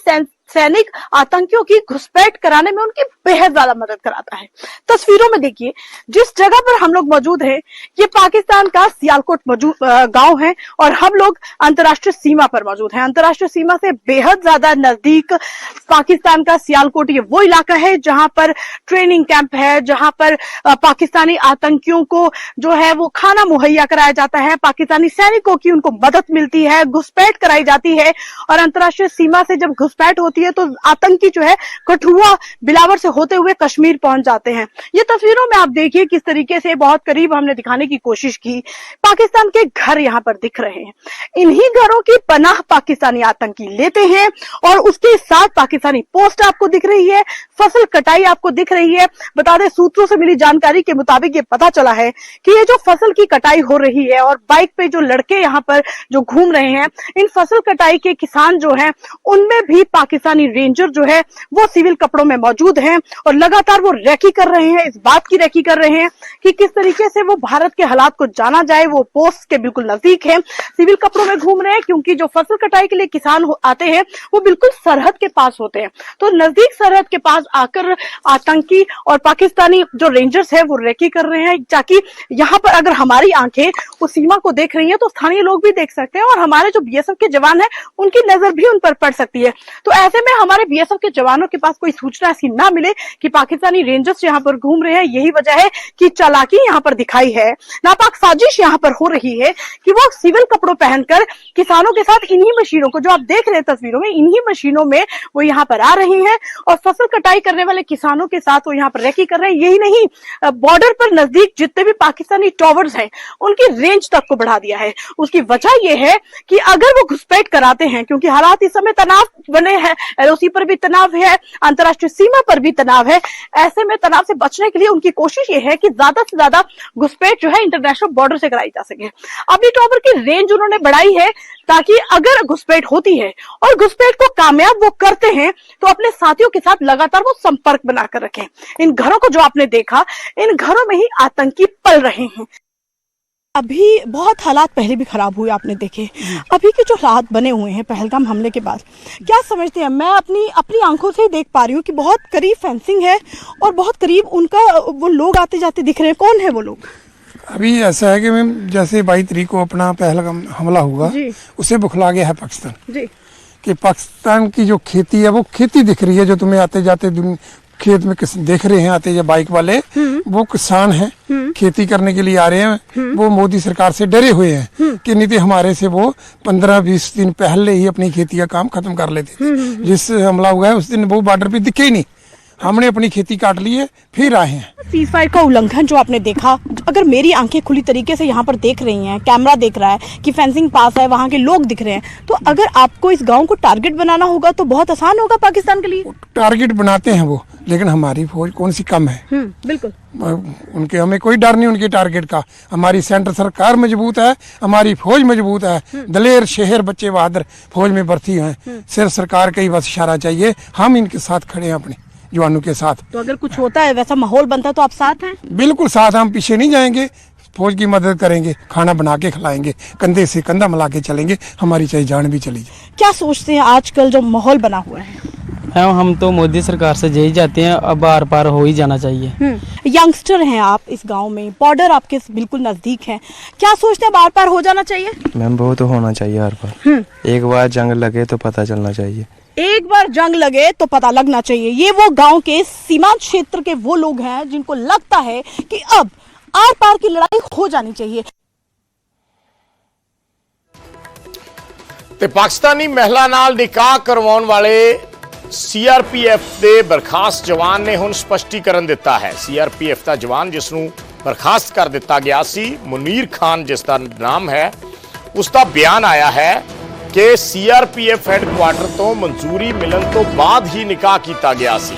Speaker 8: सैनिक आतंकियों की घुसपैठ कराने में उनकी बेहद ज़्यादा मदद कराता है। तस्वीरों में देखिए, जिस जगह पर हम लोग मौजूद हैं, ये पाकिस्तान का सियालकोट गाँव है और हम लोग अंतर्राष्ट्रीय सीमा पर मौजूद हैं। अंतर्राष्ट्रीय सीमा से बेहद ज़्यादा नज़दीक पाकिस्तान का सियालकोट, ये वो इलाका है जहाँ पर ट्रेनिंग कैंप है, जहाँ पर पाकिस्तानी आतंकियों को जो है वो खाना मुहैया कराया जाता है। पाकिस्तानी सैनिकों की उनको मदद मिलती है, घुसपैठ कराई जाती है और अंतर्राष्ट्रीय सीमा से जब घुसपैठ होती है तो आतंकी जो है कठुआ बिलावर से होते हुए कश्मीर पहुँच जाते हैं। ये तस्वीरों में आप देखिए किस तरीके से बहुत करीब हमने दिखाने की कोशिश की। पाकिस्तान के घर यहाँ पर दिख रहे हैं। इन्हीं घरों की पनाह पाकिस्तानी आतंकी लेते हैं और उसके साथ पाकिस्तानी पोस्ट आपको दिख रही है, फ़सल कटाई आपको दिख रही है। बता दें, सूत्रों से मिली जानकारी के मुताबिक ये पता चला है कि ये जो फ़सल की कटाई हो रही है और बाइक पे जो लड़के यहाँ पर जो घूम रहे हैं, इन फ़सल कटाई के किसान जो हैं, उनमें भी पाकिस्तानी रेंजर जो है, वो सिविल कपड़ों में मौजूद हैं और लगातार वो रैकी कर रहे हैं, इस बात की रैकी कर रहे हैं कि किस तरीके से वो भारत के हालात को जाना जाए, वो पोस्ट के बिल्कुल नज़दीक है। सिविल कपड़ों में घूम रहे हैं, क्योंकि जो फ़सल कटाई के लिए किसान आते हैं, वो बिल्कुल सरहद के पास होते हैं। तो नज़दीक सरहद के पास आकर आतंकी और पाकिस्तानी जो रेंजर्स है, वो रेकी कर रहे हैं, ताकि यहाँ पर अगर हमारी आँखें उस सीमा को देख रही है तो स्थानीय लोग भी देख सकते हैं और हमारे जो बीएसएफ के जवान है, उनकी नज़र भी उन पर पड़ सकती है। तो ऐसे में हमारे बीएसएफ के जवानों के पास कोई सूचना ऐसी ना मिले कि पाकिस्तानी रेंजर्स यहाँ पर घूम रहे हैं। यही वजह है कि चालाकी यहाँ पर दिखाई है। नापाक साजिश यहाँ पर हो रही है कि वो सिविल कपड़ों पहनकर किसानों के साथ इन्हीं मशीनों को, जो आप देख रहे हैं तस्वीरों में, इन्हीं मशीनों में वो यहाँ पर आ रही है और फ़सल कटाई करने वाले किसानों के साथ वो यहाँ पर रेकी कर रहे हैं। यही नहीं बॉर्डर पर नज़दीक जितने भी पाकिस्तानी टॉवर्स हैं, उनकी रेंज तक को बढ़ा दिया है। उसकी वजह यह है कि अगर वो घुसपैठ कराते हैं, क्योंकि हालात इस समय तनाव बने हैं एलओसी पर भी तनाव है, अंतर्राष्ट्रीय सीमा पर भी तनाव है। ऐसे में तनाव से बचने के लिए उनकी कोशिश ये है कि ज़्यादा से ज़्यादा घुसपैठ जो है इंटरनेशनल बॉर्डर से कराई जा सके। अभी टॉवर की रेंज उन्होंने बढ़ाई है ताकि अगर घुसपैठ होती है और घुसपैठ को कामयाब वो करते हैं तो अपने साथियों के साथ लगातार वो संपर्क बनाकर रखें। इन घरों को जो आपने देखा, इन घरों में ही आतंकी पल रहे हैं। अभी बहुत हालात पहले भी खराब हुए आपने देखे। अभी के जो हालात बने हुए हैं पहलगाम हमले के बाद क्या समझते हैं? मैं अपनी अपनी आँखों से ही देख पा रही हूँ कि बहुत करीब फेंसिंग है और बहुत करीब उनका वो लोग आते जाते दिख रहे हैं। कौन है वो लोग?
Speaker 9: अभी ऐसा है कि मैम जैसे बाईस तरीक को अपना पहलगाम हमला हुआ उसे बुखला गया है पाकिस्तान।
Speaker 8: जी।
Speaker 9: कि पाकिस्तान की जो खेती है वो खेती दिख रही है जो तुम्हें आते जाते खेत में किस देख रहे हैं आते या बाइक वाले वो किसान हैं खेती करने के लिए आ रहे हैं वो मोदी सरकार से डरे हुए हैं कि नहीं तो हमारे से वो पंद्रह बीस दिन पहले ही अपनी खेती का काम खत्म कर लेते थे जिस हमला हुआ है उस दिन वो बॉर्डर पे दिखे ही नहीं हमने अपनी खेती काट ली है फिर आए हैं।
Speaker 8: सीज फायर का उल्लंघन जो आपने देखा अगर मेरी आँखें खुली तरीके से यहाँ पर देख रही हैं कैमरा देख रहा है कि फेंसिंग पास है वहाँ के लोग दिख रहे हैं तो अगर आपको इस गाँव को टारगेट बनाना होगा तो बहुत आसान होगा पाकिस्तान के लिए।
Speaker 9: टारगेट बनाते हैं वो लेकिन हमारी फौज कौन सी कम है?
Speaker 8: बिल्कुल।
Speaker 9: उनके हमें कोई डर नहीं उनके टारगेट का। हमारी सेंटर सरकार मज़बूत है हमारी फौज मज़बूत है। दलेर शहर बच्चे बहादुर फौज में भर्ती हैं। सिर्फ़ सरकार का ही बस इशारा चाहिए हम इनके साथ खड़े हैं अपने। जवानों के साथ।
Speaker 8: तो अगर कुछ होता है वैसा माहौल बनता है तो आप साथ हैं?
Speaker 9: बिल्कुल साथ हम पीछे नहीं जाएँगे। फौज की मदद करेंगे खाना बना के खिलाएँगे कंधे से कंधा मिला के चलेंगे हमारी चाहे जान भी चली जाए।
Speaker 8: क्या सोचते हैं आजकल जो माहौल बना हुआ है?
Speaker 10: मैम हम तो मोदी सरकार से यही चाहते हैं अब बार पार हो ही जाना चाहिए।
Speaker 8: यंगस्टर हैं आप इस गाँव में बॉर्डर आपके बिल्कुल नज़दीक है। क्या सोचते हैं बार बार हो जाना चाहिए?
Speaker 11: मैम वो तो होना चाहिए हर बार। एक बार जंग लगे तो पता चलना चाहिए।
Speaker 8: एक बार जंग लगे तो पता लगना चाहिए ये वो गांव के सीमांत क्षेत्र के वो लोग हैं जिनको लगता है कि अब आर पार की लड़ाई हो जानी चाहिए
Speaker 1: ਤੇ ਪਾਕਿਸਤਾਨੀ ਮਹਿਲਾ ਨਾਲ ਨਿਕਾਹ ਕਰਵਾਉਣ ਵਾਲੇ ਸੀਆਰਪੀਐਫ ਦੇ ਬਰਖਾਸਤ ਜਵਾਨ ਨੇ ਹੁਣ ਸਪਸ਼ਟੀਕਰਨ ਦਿੱਤਾ ਹੈ ਸੀਆਰਪੀਐਫ ਦਾ ਜਵਾਨ ਜਿਸ ਨੂੰ ਬਰਖਾਸਤ ਕਰ ਦਿੱਤਾ ਗਿਆ ਸੀ ਮੁਨੀਰ ਖਾਨ ਜਿਸ ਦਾ ਨਾਮ ਹੈ ਉਸ ਦਾ ਬਿਆਨ ਆਇਆ ਹੈ ਕਿ ਸੀਆਰਪੀਐਫ ਹੈੱਡਕੁਆਟਰ ਤੋਂ ਮਨਜ਼ੂਰੀ ਮਿਲਣ ਤੋਂ ਬਾਅਦ ਹੀ ਨਿਕਾਹ ਕੀਤਾ ਗਿਆ ਸੀ।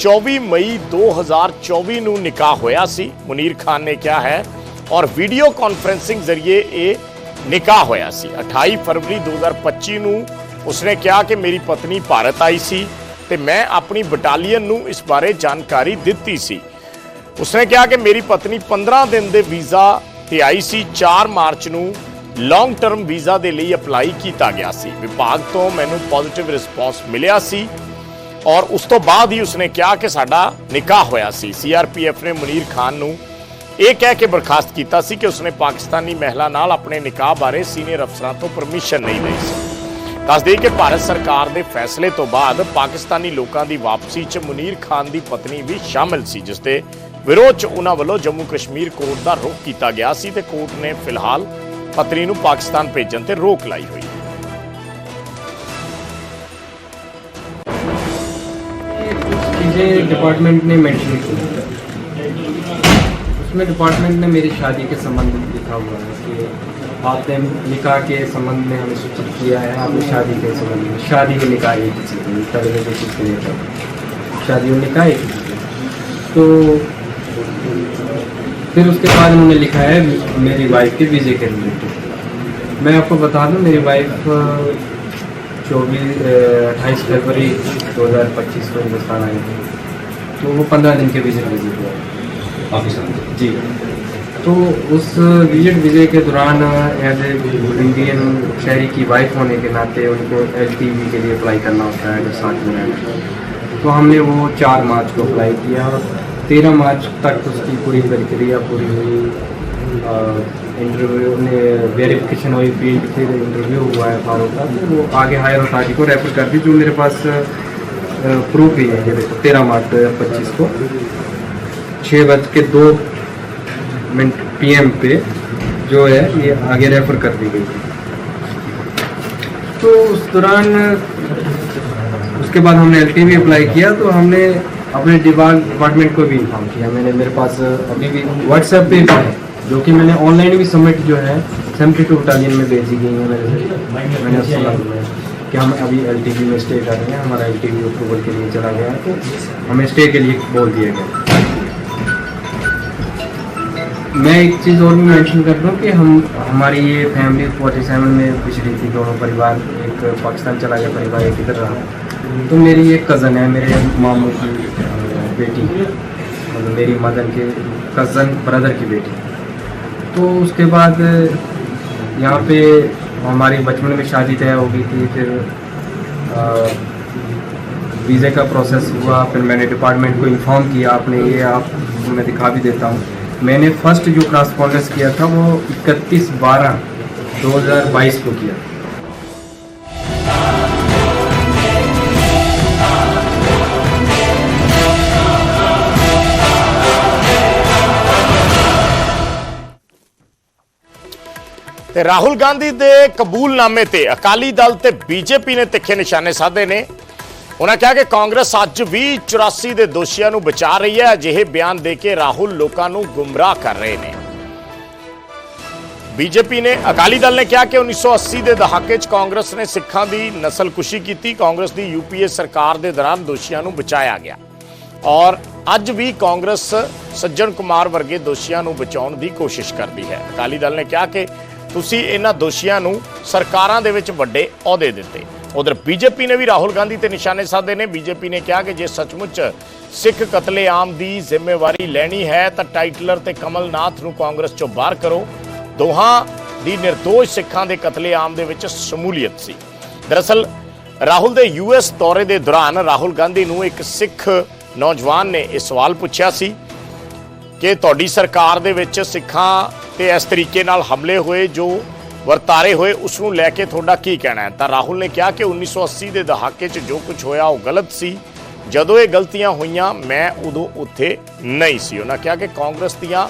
Speaker 1: 24 ਮਈ 2024 ਨੂੰ ਨਿਕਾਹ ਹੋਇਆ ਸੀ, ਮੁਨੀਰ ਖਾਨ ਨੇ ਕਿਹਾ ਹੈ, ਔਰ ਵੀਡੀਓ ਕਾਨਫਰੈਂਸਿੰਗ ਜ਼ਰੀਏ ਇਹ ਨਿਕਾਹ ਹੋਇਆ ਸੀ। 28 ਫਰਵਰੀ 2025 ਨੂੰ ਉਸਨੇ ਕਿਹਾ ਕਿ ਮੇਰੀ ਪਤਨੀ ਭਾਰਤ ਆਈ ਸੀ ਤੇ ਮੈਂ ਆਪਣੀ ਬਟਾਲੀਅਨ ਨੂੰ ਇਸ ਬਾਰੇ ਜਾਣਕਾਰੀ ਦਿੱਤੀ ਸੀ। ਉਸਨੇ ਕਿਹਾ ਕਿ ਮੇਰੀ ਪਤਨੀ 15 ਦਿਨ ਦੇ ਵੀਜ਼ਾ ਤੇ ਆਈ ਸੀ 4 ਮਾਰਚ ਨੂੰ ਲੌਂਗ ਟਰਮ ਵੀਜ਼ਾ ਦੇ ਲਈ ਅਪਲਾਈ ਕੀਤਾ ਗਿਆ ਸੀ। ਵਿਭਾਗ ਤੋਂ ਮੈਨੂੰ ਪੋਜ਼ਿਟਿਵ ਰਿਸਪੌਂਸ ਮਿਲਿਆ ਸੀ ਔਰ ਉਸ ਤੋਂ ਬਾਅਦ ਹੀ ਉਸਨੇ ਕਿਹਾ ਕਿ ਸਾਡਾ ਨਿਕਾਹ ਹੋਇਆ ਸੀ। ਸੀਆਰਪੀਐਫ ਨੇ ਮੁਨੀਰ ਖਾਨ ਨੂੰ ਇਹ ਕਹਿ ਕੇ ਬਰਖਾਸਤ ਕੀਤਾ ਸੀ ਕਿ ਉਸਨੇ ਪਾਕਿਸਤਾਨੀ ਮਹਿਲਾ ਨਾਲ ਆਪਣੇ ਨਿਕਾਹ ਬਾਰੇ ਸੀਨੀਅਰ ਅਫਸਰਾਂ ਤੋਂ ਪਰਮਿਸ਼ਨ ਨਹੀਂ ਲਈ ਸੀ। ਦੱਸ ਦੇਈਏ ਕਿ ਭਾਰਤ ਸਰਕਾਰ ਦੇ ਫੈਸਲੇ ਤੋਂ ਬਾਅਦ ਪਾਕਿਸਤਾਨੀ ਲੋਕਾਂ ਦੀ ਵਾਪਸੀ 'ਚ ਮੁਨੀਰ ਖਾਨ ਦੀ ਪਤਨੀ ਵੀ ਸ਼ਾਮਿਲ ਸੀ, ਜਿਸ ਦੇ ਵਿਰੋਧ 'ਚ ਉਹਨਾਂ ਵੱਲੋਂ ਜੰਮੂ ਕਸ਼ਮੀਰ ਕੋਰਟ ਦਾ ਰੁਖ ਕੀਤਾ ਗਿਆ ਸੀ ਤੇ ਕੋਰਟ ਨੇ ਫਿਲਹਾਲ ਪਤਨੀ ਨੂੰ ਪਾਕਿਸਤਾਨ ਭੇਜਣ ਤੇ ਰੋਕ ਲਾਈ ਹੋਈ ਹੈ
Speaker 12: चीज़ें डिपार्टमेंट ने मेंशन की उसमें डिपार्टमेंट ने मेरी शादी के संबंध में लिखा हुआ है कि आपने निकाह के संबंध में हमें सूचित किया है आपने शादी के संबंध में शादी के निकाह एक ही चीज़ है पहले के चीज़ के लिए शादी और निकाह एक ही चीज़ है तो फिर उसके बाद उन्होंने लिखा है मेरी वाइफ के वीज़े के रिलेटेड मैं आपको बता दूँ मेरी वाइफ चौबीस अट्ठाईस फरवरी 2025 को हिंदुस्तान आई थी। तो वो पंद्रह दिन के विज़िट विज़िट हुआ। पाकिस्तान जी। तो उस विज़िट वीज़े के दौरान एज ए इंडियन शहरी की वाइफ होने के नाते उनको एल के लिए अप्लाई करना होता है साथ में रहना तो हमने वो चार मार्च को अप्लाई किया। और तेरह मार्च तक उसकी पूरी प्रक्रिया पूरी हुई। इंटरव्यू ने वेरिफिकेशन हुई फ़ील्ड फिर इंटरव्यू हुआ है फारूक का। तो वो आगे हायर अथॉरिटी को रेफर कर दी, जो मेरे पास प्रूफ ही है देखो, तेरह मार्च दो हज़ार पच्चीस को। छः बज के दो मिनट पीएम पे जो है, ये आगे रेफर कर दी गई। तो उस दौरान, उसके बाद हमने एल टी अप्लाई किया तो हमने अपने डिपार्टमेंट को भी इन्फॉर्म किया। मैंने मेरे पास अभी भी व्हाट्सएप पे है, जो कि मैंने ऑनलाइन भी सबमिट जो है सेवेंटी टू बटालियन में भेजी गई है मेरे मैंने कि हम अभी एल में स्टे कर रहे हैं, हमारा एल टी अप्रूवल के लिए चला गया है तो हमें स्टे के लिए बोल दिया गया मैं एक चीज़ और भी मेंशन कर दूँ कि हम, हमारी ये फैमिली 47 में पिछड़ी थी, दोनों परिवार, एक पाकिस्तान चला गया, परिवार एक इधर रहा। तो मेरी एक कज़न है, मेरे मामू की बेटी मतलब मेरी मदर के कज़न ब्रदर की बेटी। तो उसके बाद, यहाँ पे हमारी बचपन में शादी तय हो गई थी, फिर वीज़े का प्रोसेस हुआ, फिर मैंने डिपार्टमेंट को इन्फॉर्म किया, आपने ये आप, मैं दिखा भी देता हूँ। मैंने फ़र्स्ट जो क्रॉसपॉन्डेंस किया था, वो इकतीस बारह 2022 को किया
Speaker 1: ਤੇ ਰਾਹੁਲ ਗਾਂਧੀ ਦੇ ਕਬੂਲਨਾਮੇ ਤੇ ਅਕਾਲੀ ਦਲ ਤੇ ਬੀਜੇਪੀ ਨੇ ਤਿੱਖੇ ਨਿਸ਼ਾਨੇ ਸਾਧੇ ਨੇ। ਉਹਨਾਂ ਕਿਹਾ ਕਿ ਕਾਂਗਰਸ ਅੱਜ ਵੀ 84 ਦੇ ਦੋਸ਼ੀਆਂ ਨੂੰ ਬਚਾ ਰਹੀ ਹੈ। ਅਜਿਹੇ ਬਿਆਨ ਦੇ ਕੇ ਰਾਹੁਲ ਲੋਕਾਂ ਨੂੰ ਗੁੰਮਰਾਹ ਕਰ ਰਹੇ ਨੇ। ਬੀਜੇਪੀ ਨੇ ਅਕਾਲੀ ਦਲ ਨੇ ਕਿਹਾ ਕਿ 1980 ਦੇ ਦਹਾਕੇ 'ਚ ਕਾਂਗਰਸ ਨੇ ਸਿੱਖਾਂ ਦੀ ਨਸਲਕੁਸ਼ੀ ਕੀਤੀ। ਕਾਂਗਰਸ ਦੀ ਯੂਪੀਏ ਸਰਕਾਰ ਦੇ ਦੌਰਾਨ ਦੋਸ਼ੀਆਂ ਨੂੰ ਬਚਾਇਆ ਗਿਆ। ਔਰ ਅੱਜ ਵੀ ਕਾਂਗਰਸ ਸੱਜਣ ਕੁਮਾਰ ਵਰਗੇ ਦੋਸ਼ੀਆਂ ਨੂੰ ਬਚਾਉਣ ਦੀ ਕੋਸ਼ਿਸ਼ ਕਰਦੀ ਹੈ। ਅਕਾਲੀ ਦਲ ਨੇ ਕਿਹਾ ਕਿ ਤੁਸੀਂ ਇਹਨਾਂ ਦੋਸ਼ੀਆਂ ਨੂੰ ਸਰਕਾਰਾਂ ਦੇ ਵਿੱਚ ਵੱਡੇ ਅਹੁਦੇ ਦਿੱਤੇ। ਉਧਰ ਬੀਜੇਪੀ ਨੇ ਵੀ ਰਾਹੁਲ ਗਾਂਧੀ ਤੇ ਨਿਸ਼ਾਨੇ ਸਾਧੇ ਨੇ। ਬੀਜੇਪੀ ਨੇ ਕਿਹਾ ਕਿ ਜੇ ਸੱਚਮੁੱਚ ਸਿੱਖ ਕਤਲੇਆਮ ਦੀ ਜ਼ਿੰਮੇਵਾਰੀ ਲੈਣੀ ਹੈ, ਤਾਂ ਟਾਈਟਲਰ ਤੇ ਕਮਲਨਾਥ ਨੂੰ ਕਾਂਗਰਸ ਚੋਂ ਬਾਹਰ ਕਰੋ। ਦੋਹਾਂ ਦੀ નિર્ਦੋਸ਼ ਸਿੱਖਾਂ ਦੇ ਕਤਲੇਆਮ ਦੇ ਵਿੱਚ ਸ਼ਮੂਲੀਅਤ ਸੀ। ਦਰਅਸਲ, ਰਾਹੁਲ ਦੇ ਯੂਐਸ ਦੌਰੇ ਦੇ ਦੌਰਾਨ ਰਾਹੁਲ ਗਾਂਧੀ ਨੂੰ ਇੱਕ ਸਿੱਖ ਨੌਜਵਾਨ ਨੇ ਇਹ ਸਵਾਲ ਪੁੱਛਿਆ ਸੀ ਕਿ ਤੁਹਾਡੀ ਸਰਕਾਰ ਦੇ ਵਿੱਚ ਸਿੱਖਾਂ ਤੇ ਇਸ ਤਰੀਕੇ ਨਾਲ ਹਮਲੇ ਹੋਏ, ਜੋ ਵਰਤਾਰੇ ਹੋਏ ਉਸ ਨੂੰ ਲੈ ਕੇ ਤੁਹਾਡਾ ਕੀ ਕਹਿਣਾ ਹੈ? ਤਾਂ ਰਾਹੁਲ ਨੇ ਕਿਹਾ ਕਿ 1980 ਦੇ ਦਹਾਕੇ 'ਚ ਜੋ ਕੁਝ ਹੋਇਆ, ਉਹ ਗਲਤ ਸੀ। ਜਦੋਂ ਇਹ ਗਲਤੀਆਂ ਹੋਈਆਂ, ਮੈਂ ਉਦੋਂ ਉੱਥੇ ਨਹੀਂ ਸੀ। ਉਹਨਾਂ ਕਿਹਾ ਕਿ ਕਾਂਗਰਸ ਦੀਆਂ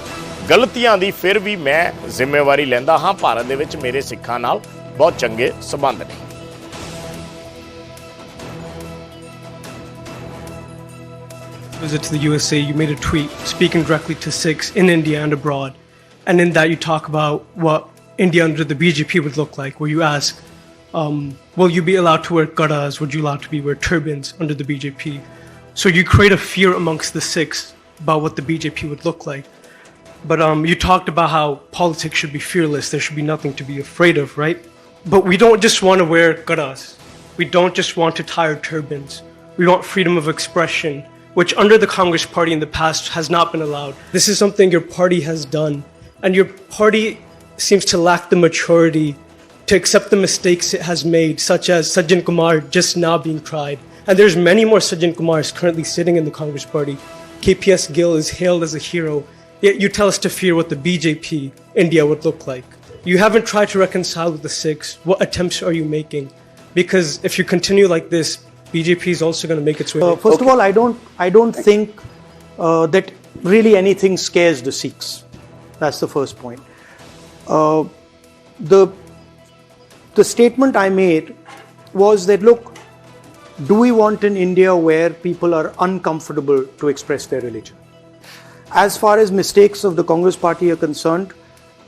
Speaker 1: ਗਲਤੀਆਂ ਦੀ ਫਿਰ ਵੀ ਮੈਂ ਜ਼ਿੰਮੇਵਾਰੀ ਲੈਂਦਾ ਹਾਂ। ਭਾਰਤ ਦੇ ਵਿੱਚ ਮੇਰੇ ਸਿੱਖਾਂ ਨਾਲ ਬਹੁਤ ਚੰਗੇ ਸਬੰਧ ਨੇ।
Speaker 13: Visit to the USA, you made a tweet speaking directly to Sikhs in India and abroad. And in that, you talk about what India under the BJP would look like, where you ask, um, Will you be allowed to wear gadas? Would you allowed to be wear turbans under the BJP? So you create a fear amongst the Sikhs about what the BJP would look like. But um, you talked about how politics should be fearless, there should be nothing to be afraid of, right? But we don't just want to wear gadas. We don't just want to tie our turbans. We want freedom of expression, which under the Congress Party in the past has not been allowed. This is something your party has done. And your party seems to lack the maturity to accept the mistakes it has made, such as Sajjan Kumar just now being tried. And there's many more Sajjan Kumars currently sitting in the Congress Party. KPS Gill is hailed as a hero, yet you tell us to fear what the BJP India would look like. You haven't tried to reconcile with the Sikhs. What attempts are you making? Because if you continue like this, BJP is also going to make its way.
Speaker 14: Uh, first of all, I don't, I don't think uh, that really anything scares the Sikhs. That's the first point. Uh, the the statement I made was that look, do we want an India where people are uncomfortable to express their religion? As far as mistakes of the Congress party are concerned,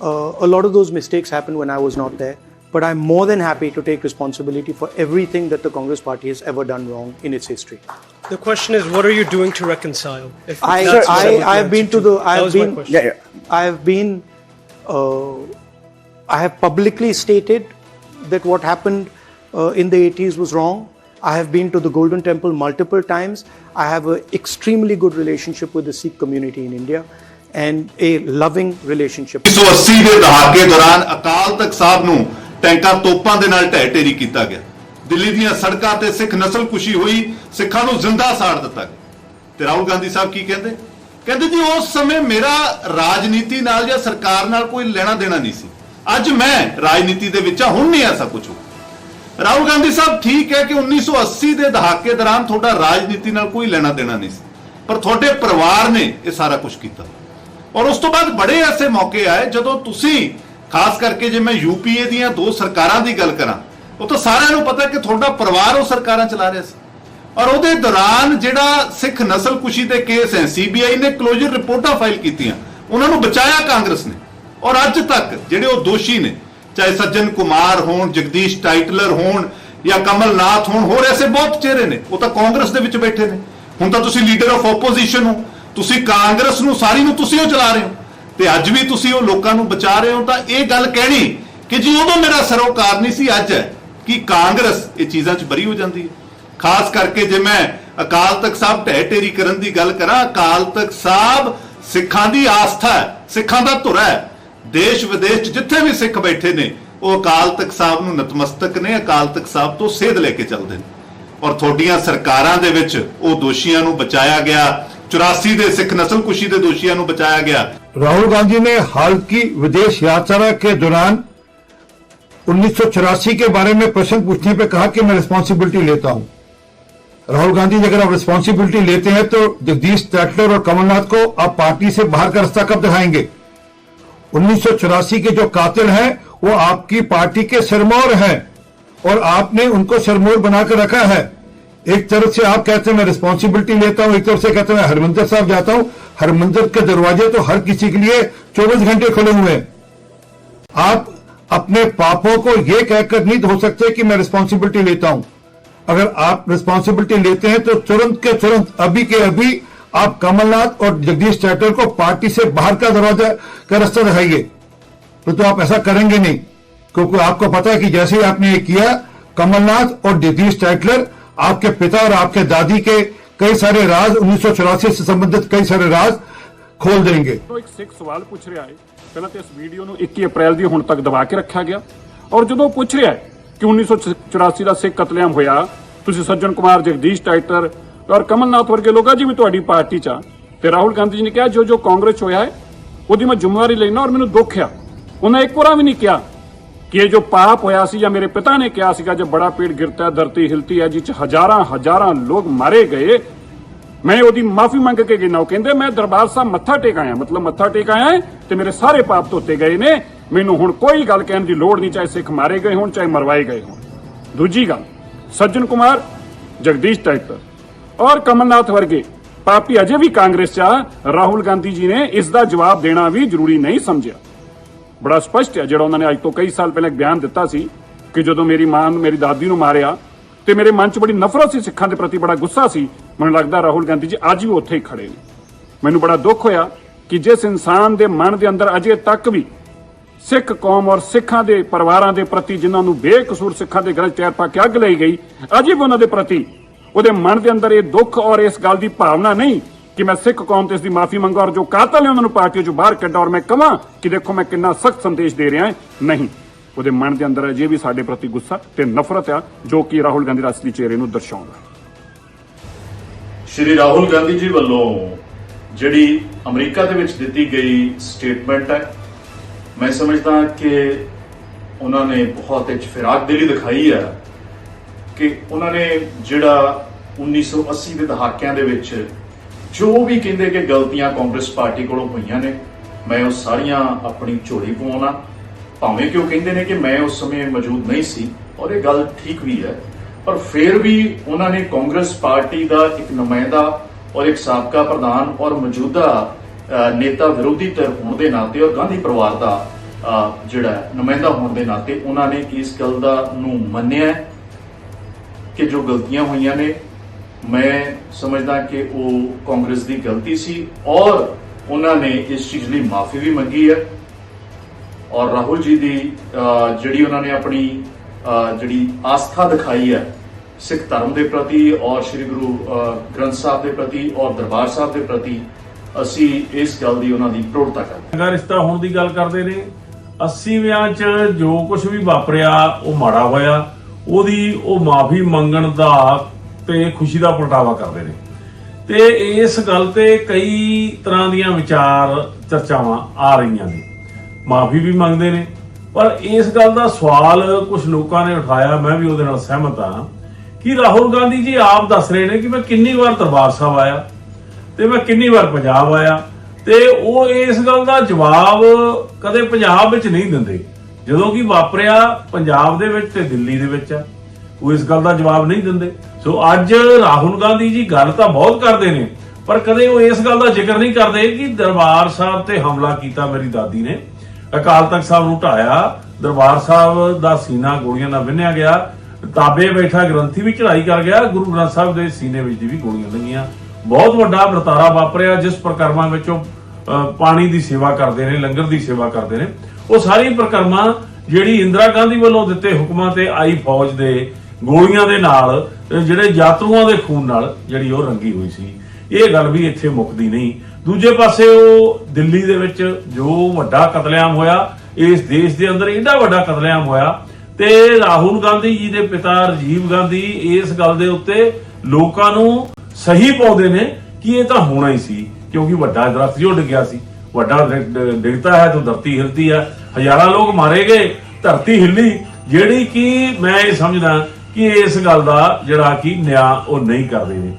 Speaker 14: uh, a lot of those mistakes happened when I was not there. But I'm more than happy to take responsibility for everything that the Congress party has ever done wrong in its history.
Speaker 13: The question is, what are you doing to reconcile? If
Speaker 14: I,
Speaker 13: that's what
Speaker 14: I,
Speaker 13: would
Speaker 14: I have been
Speaker 13: answer
Speaker 14: to the,
Speaker 13: That
Speaker 14: I have
Speaker 13: was my
Speaker 14: been,
Speaker 13: question.
Speaker 14: I have been, uh, I have publicly stated that what happened uh, in the 80s was wrong. I have been to the Golden Temple multiple times. I have an extremely good relationship with the Sikh community in India and a loving relationship.
Speaker 15: 1980 ਦੇ ਦਹਾਕੇ ਦੌਰਾਨ ਅਕਾਲ ਤਖਤ ਸਾਹਿਬ ਨੂੰ ਟੈਂਕਾਂ ਤੋਪਾਂ ਦੇ ਨਾਲ ਢਹਿ ਢੇਰੀ ਕੀਤਾ ਗਿਆ। ਦਿੱਲੀ ਦੀਆਂ ਸੜਕਾਂ ਤੇ ਸਿੱਖ ਨਸਲਕੁਸ਼ੀ ਹੋਈ, ਸਿੱਖਾਂ ਨੂੰ ਜ਼ਿੰਦਾ ਸਾੜ ਦਿੱਤਾ ਗਿਆ। ਤੇ ਰਾਹੁਲ ਗਾਂਧੀ ਸਾਹਿਬ ਕੀ ਕਹਿੰਦੇ? ਕਹਿੰਦੇ ਜੀ, ਉਸ ਸਮੇਂ ਮੇਰਾ ਰਾਜਨੀਤੀ ਨਾਲ ਜਾਂ ਸਰਕਾਰ ਨਾਲ ਕੋਈ ਲੈਣਾ ਦੇਣਾ ਨਹੀਂ ਸੀ। ਅੱਜ ਮੈਂ ਰਾਜਨੀਤੀ ਦੇ ਵਿੱਚ ਆ ਹੁਣ ਨਹੀਂ ਐਸਾ ਕੁਝ ਹੋ ਰਾਹੁਲ ਗਾਂਧੀ ਸਾਹਿਬ ਠੀਕ ਹੈ ਕਿ 1980 ਦੇ ਦਹਾਕੇ ਦੌਰਾਨ ਤੁਹਾਡਾ ਰਾਜਨੀਤੀ ਨਾਲ ਕੋਈ ਲੈਣਾ ਦੇਣਾ ਨਹੀਂ ਸੀ। ਪਰ ਤੁਹਾਡੇ ਪਰਿਵਾਰ ਨੇ ਇਹ ਸਾਰਾ ਕੁਝ ਕੀਤਾ। ਔਰ ਉਸ ਤੋਂ ਬਾਅਦ ਬੜੇ ਐਸੇ ਮੌਕੇ ਆਏ ਜਦੋਂ ਤੁਸੀਂ ਖਾਸ ਕਰਕੇ ਜੇ ਮੈਂ ਯੂਪੀਏ ਦੀਆਂ ਦੋ ਸਰਕਾਰਾਂ ਦੀ ਗੱਲ ਕਰਾਂ, ਉਹ ਤਾਂ ਸਾਰਿਆਂ ਨੂੰ ਪਤਾ ਕਿ ਤੁਹਾਡਾ ਪਰਿਵਾਰ ਉਹ ਸਰਕਾਰਾਂ ਚਲਾ ਰਿਹਾ ਸੀ। ਔਰ ਉਹਦੇ ਦੌਰਾਨ ਜਿਹੜਾ ਸਿੱਖ ਨਸਲਕੁਸ਼ੀ ਦੇ ਕੇਸ ਹੈ ਸੀਬੀਆਈ ਨੇ ਕਲੋਜ਼ਰ ਰਿਪੋਰਟਾਂ ਫਾਈਲ ਕੀਤੀਆਂ, ਉਹਨਾਂ ਨੂੰ ਬਚਾਇਆ ਕਾਂਗਰਸ ਨੇ। ਔਰ ਅੱਜ ਤੱਕ ਜਿਹੜੇ ਉਹ ਦੋਸ਼ੀ ਨੇ, ਚਾਹੇ ਸੱਜਣ ਕੁਮਾਰ ਹੋਣ, ਜਗਦੀਸ਼ ਟਾਈਟਲਰ ਹੋਣ ਜਾਂ ਕਮਲਨਾਥ ਹੋਣ, ਹੋਰ ਐਸੇ ਬਹੁਤ ਚਿਹਰੇ ਨੇ, ਉਹ ਤਾਂ ਕਾਂਗਰਸ ਦੇ ਵਿੱਚ ਬੈਠੇ ਨੇ। ਹੁਣ ਤਾਂ ਤੁਸੀਂ ਲੀਡਰ ਆਫ ਆਪੋਜੀਸ਼ਨ ਹੋ, ਤੁਸੀਂ ਕਾਂਗਰਸ ਨੂੰ, ਸਾਰੀ ਨੂੰ ਤੁਸੀਂ ਉਹ ਚਲਾ ਰਹੇ ਹੋ। ਤੇ ਅੱਜ ਵੀ ਤੁਸੀਂ ਉਹ ਲੋਕਾਂ ਨੂੰ ਬਚਾ ਰਹੇ ਹੋ ਤਾਂ ਇਹ ਗੱਲ ਕਹਿਣੀ ਕਿ ਜੀ ਉਦੋਂ ਮੇਰਾ ਸਰੋਕਾਰ ਨਹੀਂ ਸੀ, ਅੱਜ ਹੈ ਕਿ ਕਾਂਗਰਸ ਇਹ ਚੀਜ਼ਾਂ 'ਚ ਬਰੀ ਹੋ ਜਾਂਦੀ ਹੈ। ਖਾਸ ਕਰਕੇ ਜੇ ਮੈਂ ਅਕਾਲ ਤਖਤ ਸਾਹਿਬ ਢਹਿ ਢੇਰੀ ਕਰਨ ਦੀ ਗੱਲ ਕਰਾਂ, ਅਕਾਲ ਤਖਤ ਸਾਹਿਬ ਸਿੱਖਾਂ ਦੀ ਆਸਥਾ ਹੈ, ਸਿੱਖਾਂ ਦਾ ਧੁਰਾ ਹੈ। ਦੇਸ਼ ਵਿਦੇਸ਼ 'ਚ ਜਿੱਥੇ ਵੀ ਸਿੱਖ ਬੈਠੇ ਨੇ, ਉਹ ਅਕਾਲ ਤਖਤ ਸਾਹਿਬ ਨੂੰ ਨਤਮਸਤਕ ਨੇ, ਅਕਾਲ ਤਖਤ ਸਾਹਿਬ ਤੋਂ ਸੇਧ ਲੈ ਕੇ ਚੱਲਦੇ ਨੇ। ਔਰ ਤੁਹਾਡੀਆਂ ਸਰਕਾਰਾਂ ਦੇ ਵਿੱਚ ਉਹ ਦੋਸ਼ੀਆਂ ਨੂੰ ਬਚਾਇਆ ਗਿਆ 84 ਦੇ ਸਿੱਖ ਨਸਲਕੁਸ਼ੀ ਦੇ ਦੋਸ਼ੀਆਂ ਨੂੰ ਬਚਾਇਆ ਗਿਆ।
Speaker 16: राहुल गांधी ने हाल की विदेश यात्रा के दौरान उन्नीस सौ चौरासी के बारे में प्रश्न पूछने पर कहा कि मैं रिस्पॉन्सिबिलिटी लेता हूँ। राहुल गांधी जी, अगर आप रिस्पॉन्सिबिलिटी लेते हैं तो जगदीश टैटलर और कमलनाथ को आप पार्टी से बाहर का रास्ता कब दिखाएँगे? उन्नीस सौ चौरासी के जो कातिल हैं, वो आपकी पार्टी के सिरमौर हैं और आपने उनको सिरमौर बनाकर रखा है। एक तरफ़ से आप कहते हैं मैं रिस्पॉन्सिबिलिटी लेता हूँ एक तरफ़ से कहते हैं मैं हरमंदिर साहब जाता हूँ। हरमंदिर के दरवाजे तो हर किसी के लिए 24 घंटे खुले हुए हैं। आप अपने पापों को यह कहकर नहीं हो सकते कि मैं रिस्पॉन्सिबिलिटी लेता हूँ। अगर आप रिस्पॉन्सिबिलिटी लेते हैं तो तुरंत के तुरंत अभी के अभी आप कमलनाथ और जगदीश टैटर को पार्टी से बाहर का दरवाज़ा का रास्ता दिखाइए। तो, तो आप ऐसा करेंगे नहीं क्योंकि आपको पता है कि जैसे ही आपने ये किया कमलनाथ और जगदीश टैटलर आपके पिता और आपके दादी के कई सारे राज उन्नीस से संबंधित कई सारे राज खोल देंगे
Speaker 17: ਤੋਂ ਇੱਕ ਸਿੱਖ ਸਵਾਲ ਪੁੱਛ ਰਿਹਾ ਹੈ ਪਹਿਲਾਂ ਤੇ ਇਸ ਵੀਡੀਓ ਨੂੰ 21 ਅਪ੍ਰੈਲ ਦੀ ਹੁਣ ਤੱਕ ਦਬਾ ਕੇ ਰੱਖਿਆ ਗਿਆ ਔਰ ਜਦੋਂ ਪੁੱਛ ਰਿਹਾ ਹੈ ਕਿ 1984 ਦਾ ਸਿੱਖ ਕਤਲੇਆਮ ਹੋਇਆ ਤੁਸੀਂ ਸੱਜਣ ਕੁਮਾਰ ਜਗਦੀਸ਼ ਟਾਈਟਰ ਔਰ ਕਮਲਨਾਥ ਵਰਗੇ ਲੋਕਾਂ ਜੀ ਵੀ ਤੁਹਾਡੀ ਪਾਰਟੀ ਚ ਆ ਤੇ ਰਾਹੁਲ ਗਾਂਧੀ ਜੀ ਨੇ ਕਿਹਾ ਜੋ ਜੋ ਕਾਂਗਰਸ 'ਚ ਹੋਇਆ ਹੈ ਉਹਦੀ ਮੈਂ ਜ਼ਿੰਮੇਵਾਰੀ ਲੈਣਾ ਔਰ ਮੈਨੂੰ ਦੁੱਖ ਆ ਉਹਨਾਂ ਇੱਕ ਵਾਰ ਵੀ ਨਹੀਂ ਕਿਹਾ ਕਿ ਇਹ ਜੋ ਪਾਪ ਹੋਇਆ ਸੀ ਜਾਂ ਮੇਰੇ ਪਿਤਾ ਨੇ ਕਿਹਾ ਸੀਗਾ, ਜੇ ਬੜਾ ਪੇੜ ਗਿਰਤਾ ਹੈ, ਧਰਤੀ ਹਿਲਤੀ ਹੈ ਜਿਸ ਹਜ਼ਾਰਾਂ ਹਜ਼ਾਰਾਂ ਲੋਕ ਮਾਰੇ ਗਏ, ਮੈਂ ਉਹਦੀ ਮਾਫੀ ਮੰਗ ਕੇ ਗਿਨਾ ਉਹ ਕਹਿੰਦੇ, ਮੈਂ ਦਰਬਾਰ ਸਾਹਿਬ ਮੱਥਾ ਟੇਕ ਆਇਆ, ਮਤਲਬ ਮੱਥਾ ਟੇਕ ਆਇਆ ਤੇ ਮੇਰੇ ਸਾਰੇ ਪਾਪ ਧੋਤੇ ਗਏ ਨੇ। ਮੈਨੂੰ ਹੁਣ ਕੋਈ ਗੱਲ ਕਹਿਣ ਦੀ ਲੋੜ ਨਹੀਂ, ਚਾਹੇ ਸਿੱਖ ਮਾਰੇ ਗਏ ਹੋਣ, ਚਾਹੇ ਮਰਵਾਏ ਗਏ ਹੋਣ। ਦੂਜੀ ਗੱਲ, ਸੱਜਣ ਕੁਮਾਰ, ਜਗਦੀਸ਼ ਟਾਈਟਰ ਔਰ ਕਮਲਨਾਥ ਵਰਗੇ ਪਾਪੀ ਅਜੇ ਵੀ ਕਾਂਗਰਸ 'ਚ ਆ। ਰਾਹੁਲ ਗਾਂਧੀ ਜੀ ਨੇ ਇਸ ਦਾ ਜਵਾਬ ਦੇਣਾ ਵੀ ਜ਼ਰੂਰੀ ਨਹੀਂ ਸਮਝਿਆ। ਬੜਾ ਸਪਸ਼ਟ ਹੈ ਜਿਹੜਾ ਉਹਨਾਂ ਨੇ ਅੱਜ ਤੋਂ ਕਈ ਸਾਲ ਪਹਿਲਾਂ ਬਿਆਨ ਦਿੱਤਾ ਸੀ ਕਿ ਜਦੋਂ ਮੇਰੀ ਮਾਂ ਨੂੰ, ਮੇਰੀ ਦਾਦੀ ਨੂੰ ਮਾਰਿਆ ਤੇ ਮੇਰੇ ਮਨ 'ਚ ਬੜੀ ਨਫ਼ਰਤ ਸੀ, ਸਿੱਖਾਂ ਦੇ ਪ੍ਰਤੀ ਬੜਾ ਗੁੱਸਾ ਸੀ। ਮੈਨੂੰ ਲੱਗਦਾ ਰਾਹੁਲ ਗਾਂਧੀ ਜੀ ਅੱਜ ਵੀ ਉੱਥੇ ਹੀ ਖੜੇ ਨੇ। ਮੈਨੂੰ ਬੜਾ ਦੁੱਖ ਹੋਇਆ ਕਿ ਜਿਸ ਇਨਸਾਨ ਦੇ ਮਨ ਦੇ ਅੰਦਰ ਅਜੇ ਤੱਕ ਵੀ ਸਿੱਖ ਕੌਮ ਔਰ ਸਿੱਖਾਂ ਦੇ ਪਰਿਵਾਰਾਂ ਦੇ ਪ੍ਰਤੀ ਜਿਨ੍ਹਾਂ ਨੂੰ ਬੇਕਸੂਰ ਸਿੱਖਾਂ ਦੇ ਗਲ ਚੈਰ ਪਾ ਕੇ ਅੱਗ ਲਈ ਗਈ, ਅਜੇ ਵੀ ਉਹਨਾਂ ਦੇ ਪ੍ਰਤੀ ਉਹਦੇ ਮਨ ਦੇ ਅੰਦਰ ਇਹ ਦੁੱਖ ਔਰ ਇਸ ਗੱਲ ਦੀ ਭਾਵਨਾ ਨਹੀਂ ਕਿ ਮੈਂ ਸਿੱਖ ਕੌਮ ਤੇ ਇਸ ਦੀ ਮਾਫੀ ਮੰਗਾ ਔਰ ਜੋ ਕਾਤਲ ਨੇ ਉਹਨਾਂ ਨੂੰ ਪਾਰਟੀ ਚੋਂ ਬਾਹਰ ਕੱਢਾ ਔਰ ਮੈਂ ਕਹਾਂ ਕਿ ਦੇਖੋ ਮੈਂ ਕਿੰਨਾ ਸਖਤ ਸੰਦੇਸ਼ ਦੇ ਰਿਹਾ ਹਾਂ। ਨਹੀਂ, ਉਹਦੇ ਮਨ ਦੇ ਅੰਦਰ ਅਜੇ ਵੀ ਸਾਡੇ ਪ੍ਰਤੀ ਗੁੱਸਾ ਤੇ ਨਫ਼ਰਤ ਆ, ਜੋ ਕਿ ਰਾਹੁਲ ਗਾਂਧੀ ਦੇ ਅਸਲੀ ਚਿਹਰੇ ਨੂੰ ਦਰਸਾਉਂਦਾ
Speaker 18: ਸ਼੍ਰੀ ਰਾਹੁਲ ਗਾਂਧੀ ਜੀ ਵੱਲੋਂ ਜਿਹੜੀ ਅਮਰੀਕਾ ਦੇ ਵਿੱਚ ਦਿੱਤੀ ਗਈ ਸਟੇਟਮੈਂਟ ਹੈ, ਮੈਂ ਸਮਝਦਾ ਕਿ ਉਹਨਾਂ ਨੇ ਬਹੁਤ ਇੱਕ ਫਿਰਾਕ ਦਿਲੀ ਦਿਖਾਈ ਹੈ ਕਿ ਉਹਨਾਂ ਨੇ ਜਿਹੜਾ 1980 ਦੇ ਦਹਾਕਿਆਂ ਦੇ ਵਿੱਚ ਜੋ ਵੀ ਕਹਿੰਦੇ ਕਿ ਗਲਤੀਆਂ ਕਾਂਗਰਸ ਪਾਰਟੀ ਕੋਲੋਂ ਹੋਈਆਂ ਨੇ, ਮੈਂ ਉਹ ਸਾਰੀਆਂ ਆਪਣੀ ਝੋਲੀ ਪਵਾਉਣਾ। ਭਾਵੇਂ ਕਿ ਉਹ ਕਹਿੰਦੇ ਨੇ ਕਿ ਮੈਂ ਉਸ ਸਮੇਂ ਮੌਜੂਦ ਨਹੀਂ ਸੀ ਔਰ ਇਹ ਗੱਲ ਠੀਕ ਵੀ ਹੈ, ਪਰ ਫਿਰ ਵੀ ਉਹਨਾਂ ਨੇ ਕਾਂਗਰਸ ਪਾਰਟੀ ਦਾ ਇੱਕ ਨੁਮਾਇੰਦਾ ਔਰ ਇੱਕ ਸਾਬਕਾ ਪ੍ਰਧਾਨ ਔਰ ਮੌਜੂਦਾ ਨੇਤਾ ਵਿਰੋਧੀ ਧਿਰ ਹੋਣ ਦੇ ਨਾਤੇ ਔਰ ਗਾਂਧੀ ਪਰਿਵਾਰ ਦਾ ਜਿਹੜਾ ਨੁਮਾਇੰਦਾ ਹੋਣ ਦੇ ਨਾਤੇ ਉਹਨਾਂ ਨੇ ਇਸ ਗੱਲ ਦਾ ਨੂੰ ਮੰਨਿਆ ਕਿ ਜੋ ਗਲਤੀਆਂ ਹੋਈਆਂ ਨੇ ਮੈਂ ਸਮਝਦਾ ਕਿ ਉਹ ਕਾਂਗਰਸ ਦੀ ਗਲਤੀ ਸੀ ਔਰ ਉਹਨਾਂ ਨੇ ਇਸ ਚੀਜ਼ ਲਈ ਮਾਫੀ ਵੀ ਮੰਗੀ ਹੈ। ਔਰ ਰਾਹੁਲ ਜੀ ਦੀ ਜਿਹੜੀ ਉਹਨਾਂ ਨੇ ਆਪਣੀ ਜਿਹੜੀ ਆਸਥਾ ਦਿਖਾਈ ਹੈ ਸਿੱਖ ਧਰਮ ਦੇ ਪ੍ਰਤੀ ਔਰ ਸ੍ਰੀ ਗੁਰੂ ਗ੍ਰੰਥ ਸਾਹਿਬ ਦੇ ਪ੍ਰਤੀ ਔਰ ਦਰਬਾਰ ਸਾਹਿਬ ਦੇ ਪ੍ਰਤੀ ਅਸੀਂ ਇਸ ਗੱਲ ਦੀ ਉਹਨਾਂ ਦੀ ਪ੍ਰੋੜਤਾ ਕਰਦੇ
Speaker 19: ਚੰਗਾ ਰਿਸ਼ਤਾ ਹੋਣ ਦੀ ਗੱਲ ਕਰਦੇ ਨੇ। 80ਵਿਆਂ ਚ ਜੋ ਕੁਝ ਵੀ ਵਾਪਰਿਆ, ਉਹ ਮਾੜਾ ਹੋਇਆ। ਉਹਦੀ ਉਹ ਮਾਫੀ ਮੰਗਣ ਦਾ ਤੇ ਖੁਸ਼ੀ ਦਾ ਪ੍ਰਗਟਾਵਾ ਕਰਦੇ ਨੇ। ਤੇ ਇਸ ਗੱਲ ਤੇ ਕਈ ਤਰ੍ਹਾਂ ਦੀਆਂ ਵਿਚਾਰ ਚਰਚਾਵਾਂ ਆ ਰਹੀਆਂ ਨੇ। ਮਾਫੀ ਵੀ ਮੰਗਦੇ ਨੇ। ਪਰ ਇਸ ਗੱਲ ਦਾ ਸਵਾਲ ਕੁਝ ਲੋਕਾਂ ਨੇ ਉਠਾਇਆ, ਮੈਂ ਵੀ ਉਹਦੇ ਨਾਲ ਸਹਿਮਤ ਹਾਂ ਕਿ ਰਾਹੁਲ ਗਾਂਧੀ ਜੀ ਆਪ ਦੱਸ ਰਹੇ ਨੇ ਕਿ ਮੈਂ ਕਿੰਨੀ ਵਾਰ ਦਰਬਾਰ ਸਾਹਿਬ ਆਇਆ ਤੇ ਮੈਂ ਕਿੰਨੀ ਵਾਰ ਪੰਜਾਬ ਆਇਆ ਤੇ ਉਹ ਇਸ ਗੱਲ ਦਾ ਜਵਾਬ ਕਦੇ ਪੰਜਾਬ ਵਿੱਚ ਨਹੀਂ ਦਿੰਦੇ। ਜਦੋਂ ਕਿ ਵਾਪਰਿਆ ਪੰਜਾਬ ਦੇ ਵਿੱਚ ਤੇ ਦਿੱਲੀ ਦੇ ਵਿੱਚ ਆ। ਉਹ ਇਸ ਗੱਲ ਦਾ ਜਵਾਬ ਨਹੀਂ ਦਿੰਦੇ। ਸੋ ਅੱਜ ਰਾਹੁਲ ਗਾਂਧੀ ਜੀ ਗੱਲ ਤਾਂ ਬਹੁਤ ਕਰਦੇ ਨੇ ਪਰ ਕਦੇ ਉਹ ਇਸ ਗੱਲ ਦਾ ਜ਼ਿਕਰ ਨਹੀਂ ਕਰਦੇ ਕਿ ਦਰਬਾਰ ਸਾਹਿਬ ਤੇ ਹਮਲਾ ਕੀਤਾ ਮੇਰੀ ਦਾਦੀ ਨੇ। ਅਕਾਲ ਤਖਤ ਸਾਹਿਬ ਨੂੰ ਢਾਇਆ ਦਰਬਾਰ ਸਾਹਿਬ ਦਾ ਸੀਨਾ ਗੋਲੀਆਂ ਨਾਲ ਵਿੰਨਿਆ ਗਿਆ ਤਾਬੇ ਬੈਠਾ ਗ੍ਰੰਥੀ ਵੀ ਚੜਾਈ ਕਰ ਗਿਆ ਗੁਰੂ ਗ੍ਰੰਥ ਸਾਹਿਬ ਦੇ ਸੀਨੇ ਵਿੱਚ ਦੀ ਵੀ ਗੋਲੀਆਂ ਲੱਗੀਆਂ। ਬਹੁਤ ਵੱਡਾ ਵਰਤਾਰਾ ਵਾਪਰਿਆ ਜਿਸ ਪ੍ਰਕਰਮਾਂ ਵਿੱਚੋਂ ਅਹ, ਪਾਣੀ ਦੀ ਸੇਵਾ ਕਰਦੇ ਨੇ ਲੰਗਰ ਦੀ ਸੇਵਾ ਕਰਦੇ ਨੇ। ਉਹ ਸਾਰੀ ਪ੍ਰਕਰਮਾਂ ਜਿਹੜੀ ਇੰਦਰਾ ਗਾਂਧੀ ਵੱਲੋਂ ਦਿੱਤੇ ਹੁਕਮਾਂ ਤੇ ਆਈ ਫੌਜ ਦੇ ਗੋਲੀਆਂ ਦੇ ਨਾਲ ਜਿਹੜੇ ਯਾਤਰੂਆਂ ਦੇ ਖੂਨ ਨਾਲ ਜਿਹੜੀ ਉਹ ਰੰਗੀ ਹੋਈ ਸੀ। ਇਹ ਗੱਲ ਵੀ ਇੱਥੇ ਮੁੱਕਦੀ ਨਹੀਂ। ਦੂਜੇ ਪਾਸੇ ਉਹ ਦਿੱਲੀ ਦੇ ਵਿੱਚ ਜੋ ਵੱਡਾ ਕਤਲੇਆਮ ਹੋਇਆ, ਇਸ ਦੇਸ਼ ਦੇ ਅੰਦਰ ਇੰਨਾ ਵੱਡਾ ਕਤਲੇਆਮ ਹੋਇਆ ਤੇ ਰਾਹੁਲ ਗਾਂਧੀ ਜੀ ਦੇ ਪਿਤਾ ਰਾਜੀਵ ਗਾਂਧੀ ਇਸ ਗੱਲ ਦੇ ਉੱਤੇ ਲੋਕਾਂ ਨੂੰ ਸਹੀ ਪਾਉਂਦੇ ਨੇ ਕਿ ਇਹ ਤਾਂ ਹੋਣਾ ਹੀ ਸੀ, ਕਿਉਂਕਿ ਵੱਡਾ ਦਰਖਤ ਜੋ ਡਿੱਗਿਆ ਸੀ। ਵੱਡਾ ਡਿੱਗਦਾ ਹੈ ਤਾਂ ਧਰਤੀ ਹਿਲਦੀ ਹੈ। ਹਜ਼ਾਰਾਂ ਲੋਕ ਮਾਰੇ ਗਏ, ਧਰਤੀ ਹਿੱਲੀ, ਜਿਹੜੀ ਕਿ ਮੈਂ ਇਹ ਸਮਝਦਾ ਕਿ ਇਸ ਗੱਲ ਦਾ ਜਿਹੜਾ ਕਿ ਨਿਆਂ ਉਹ ਨਹੀਂ ਕਰਦੇ ਨੇ।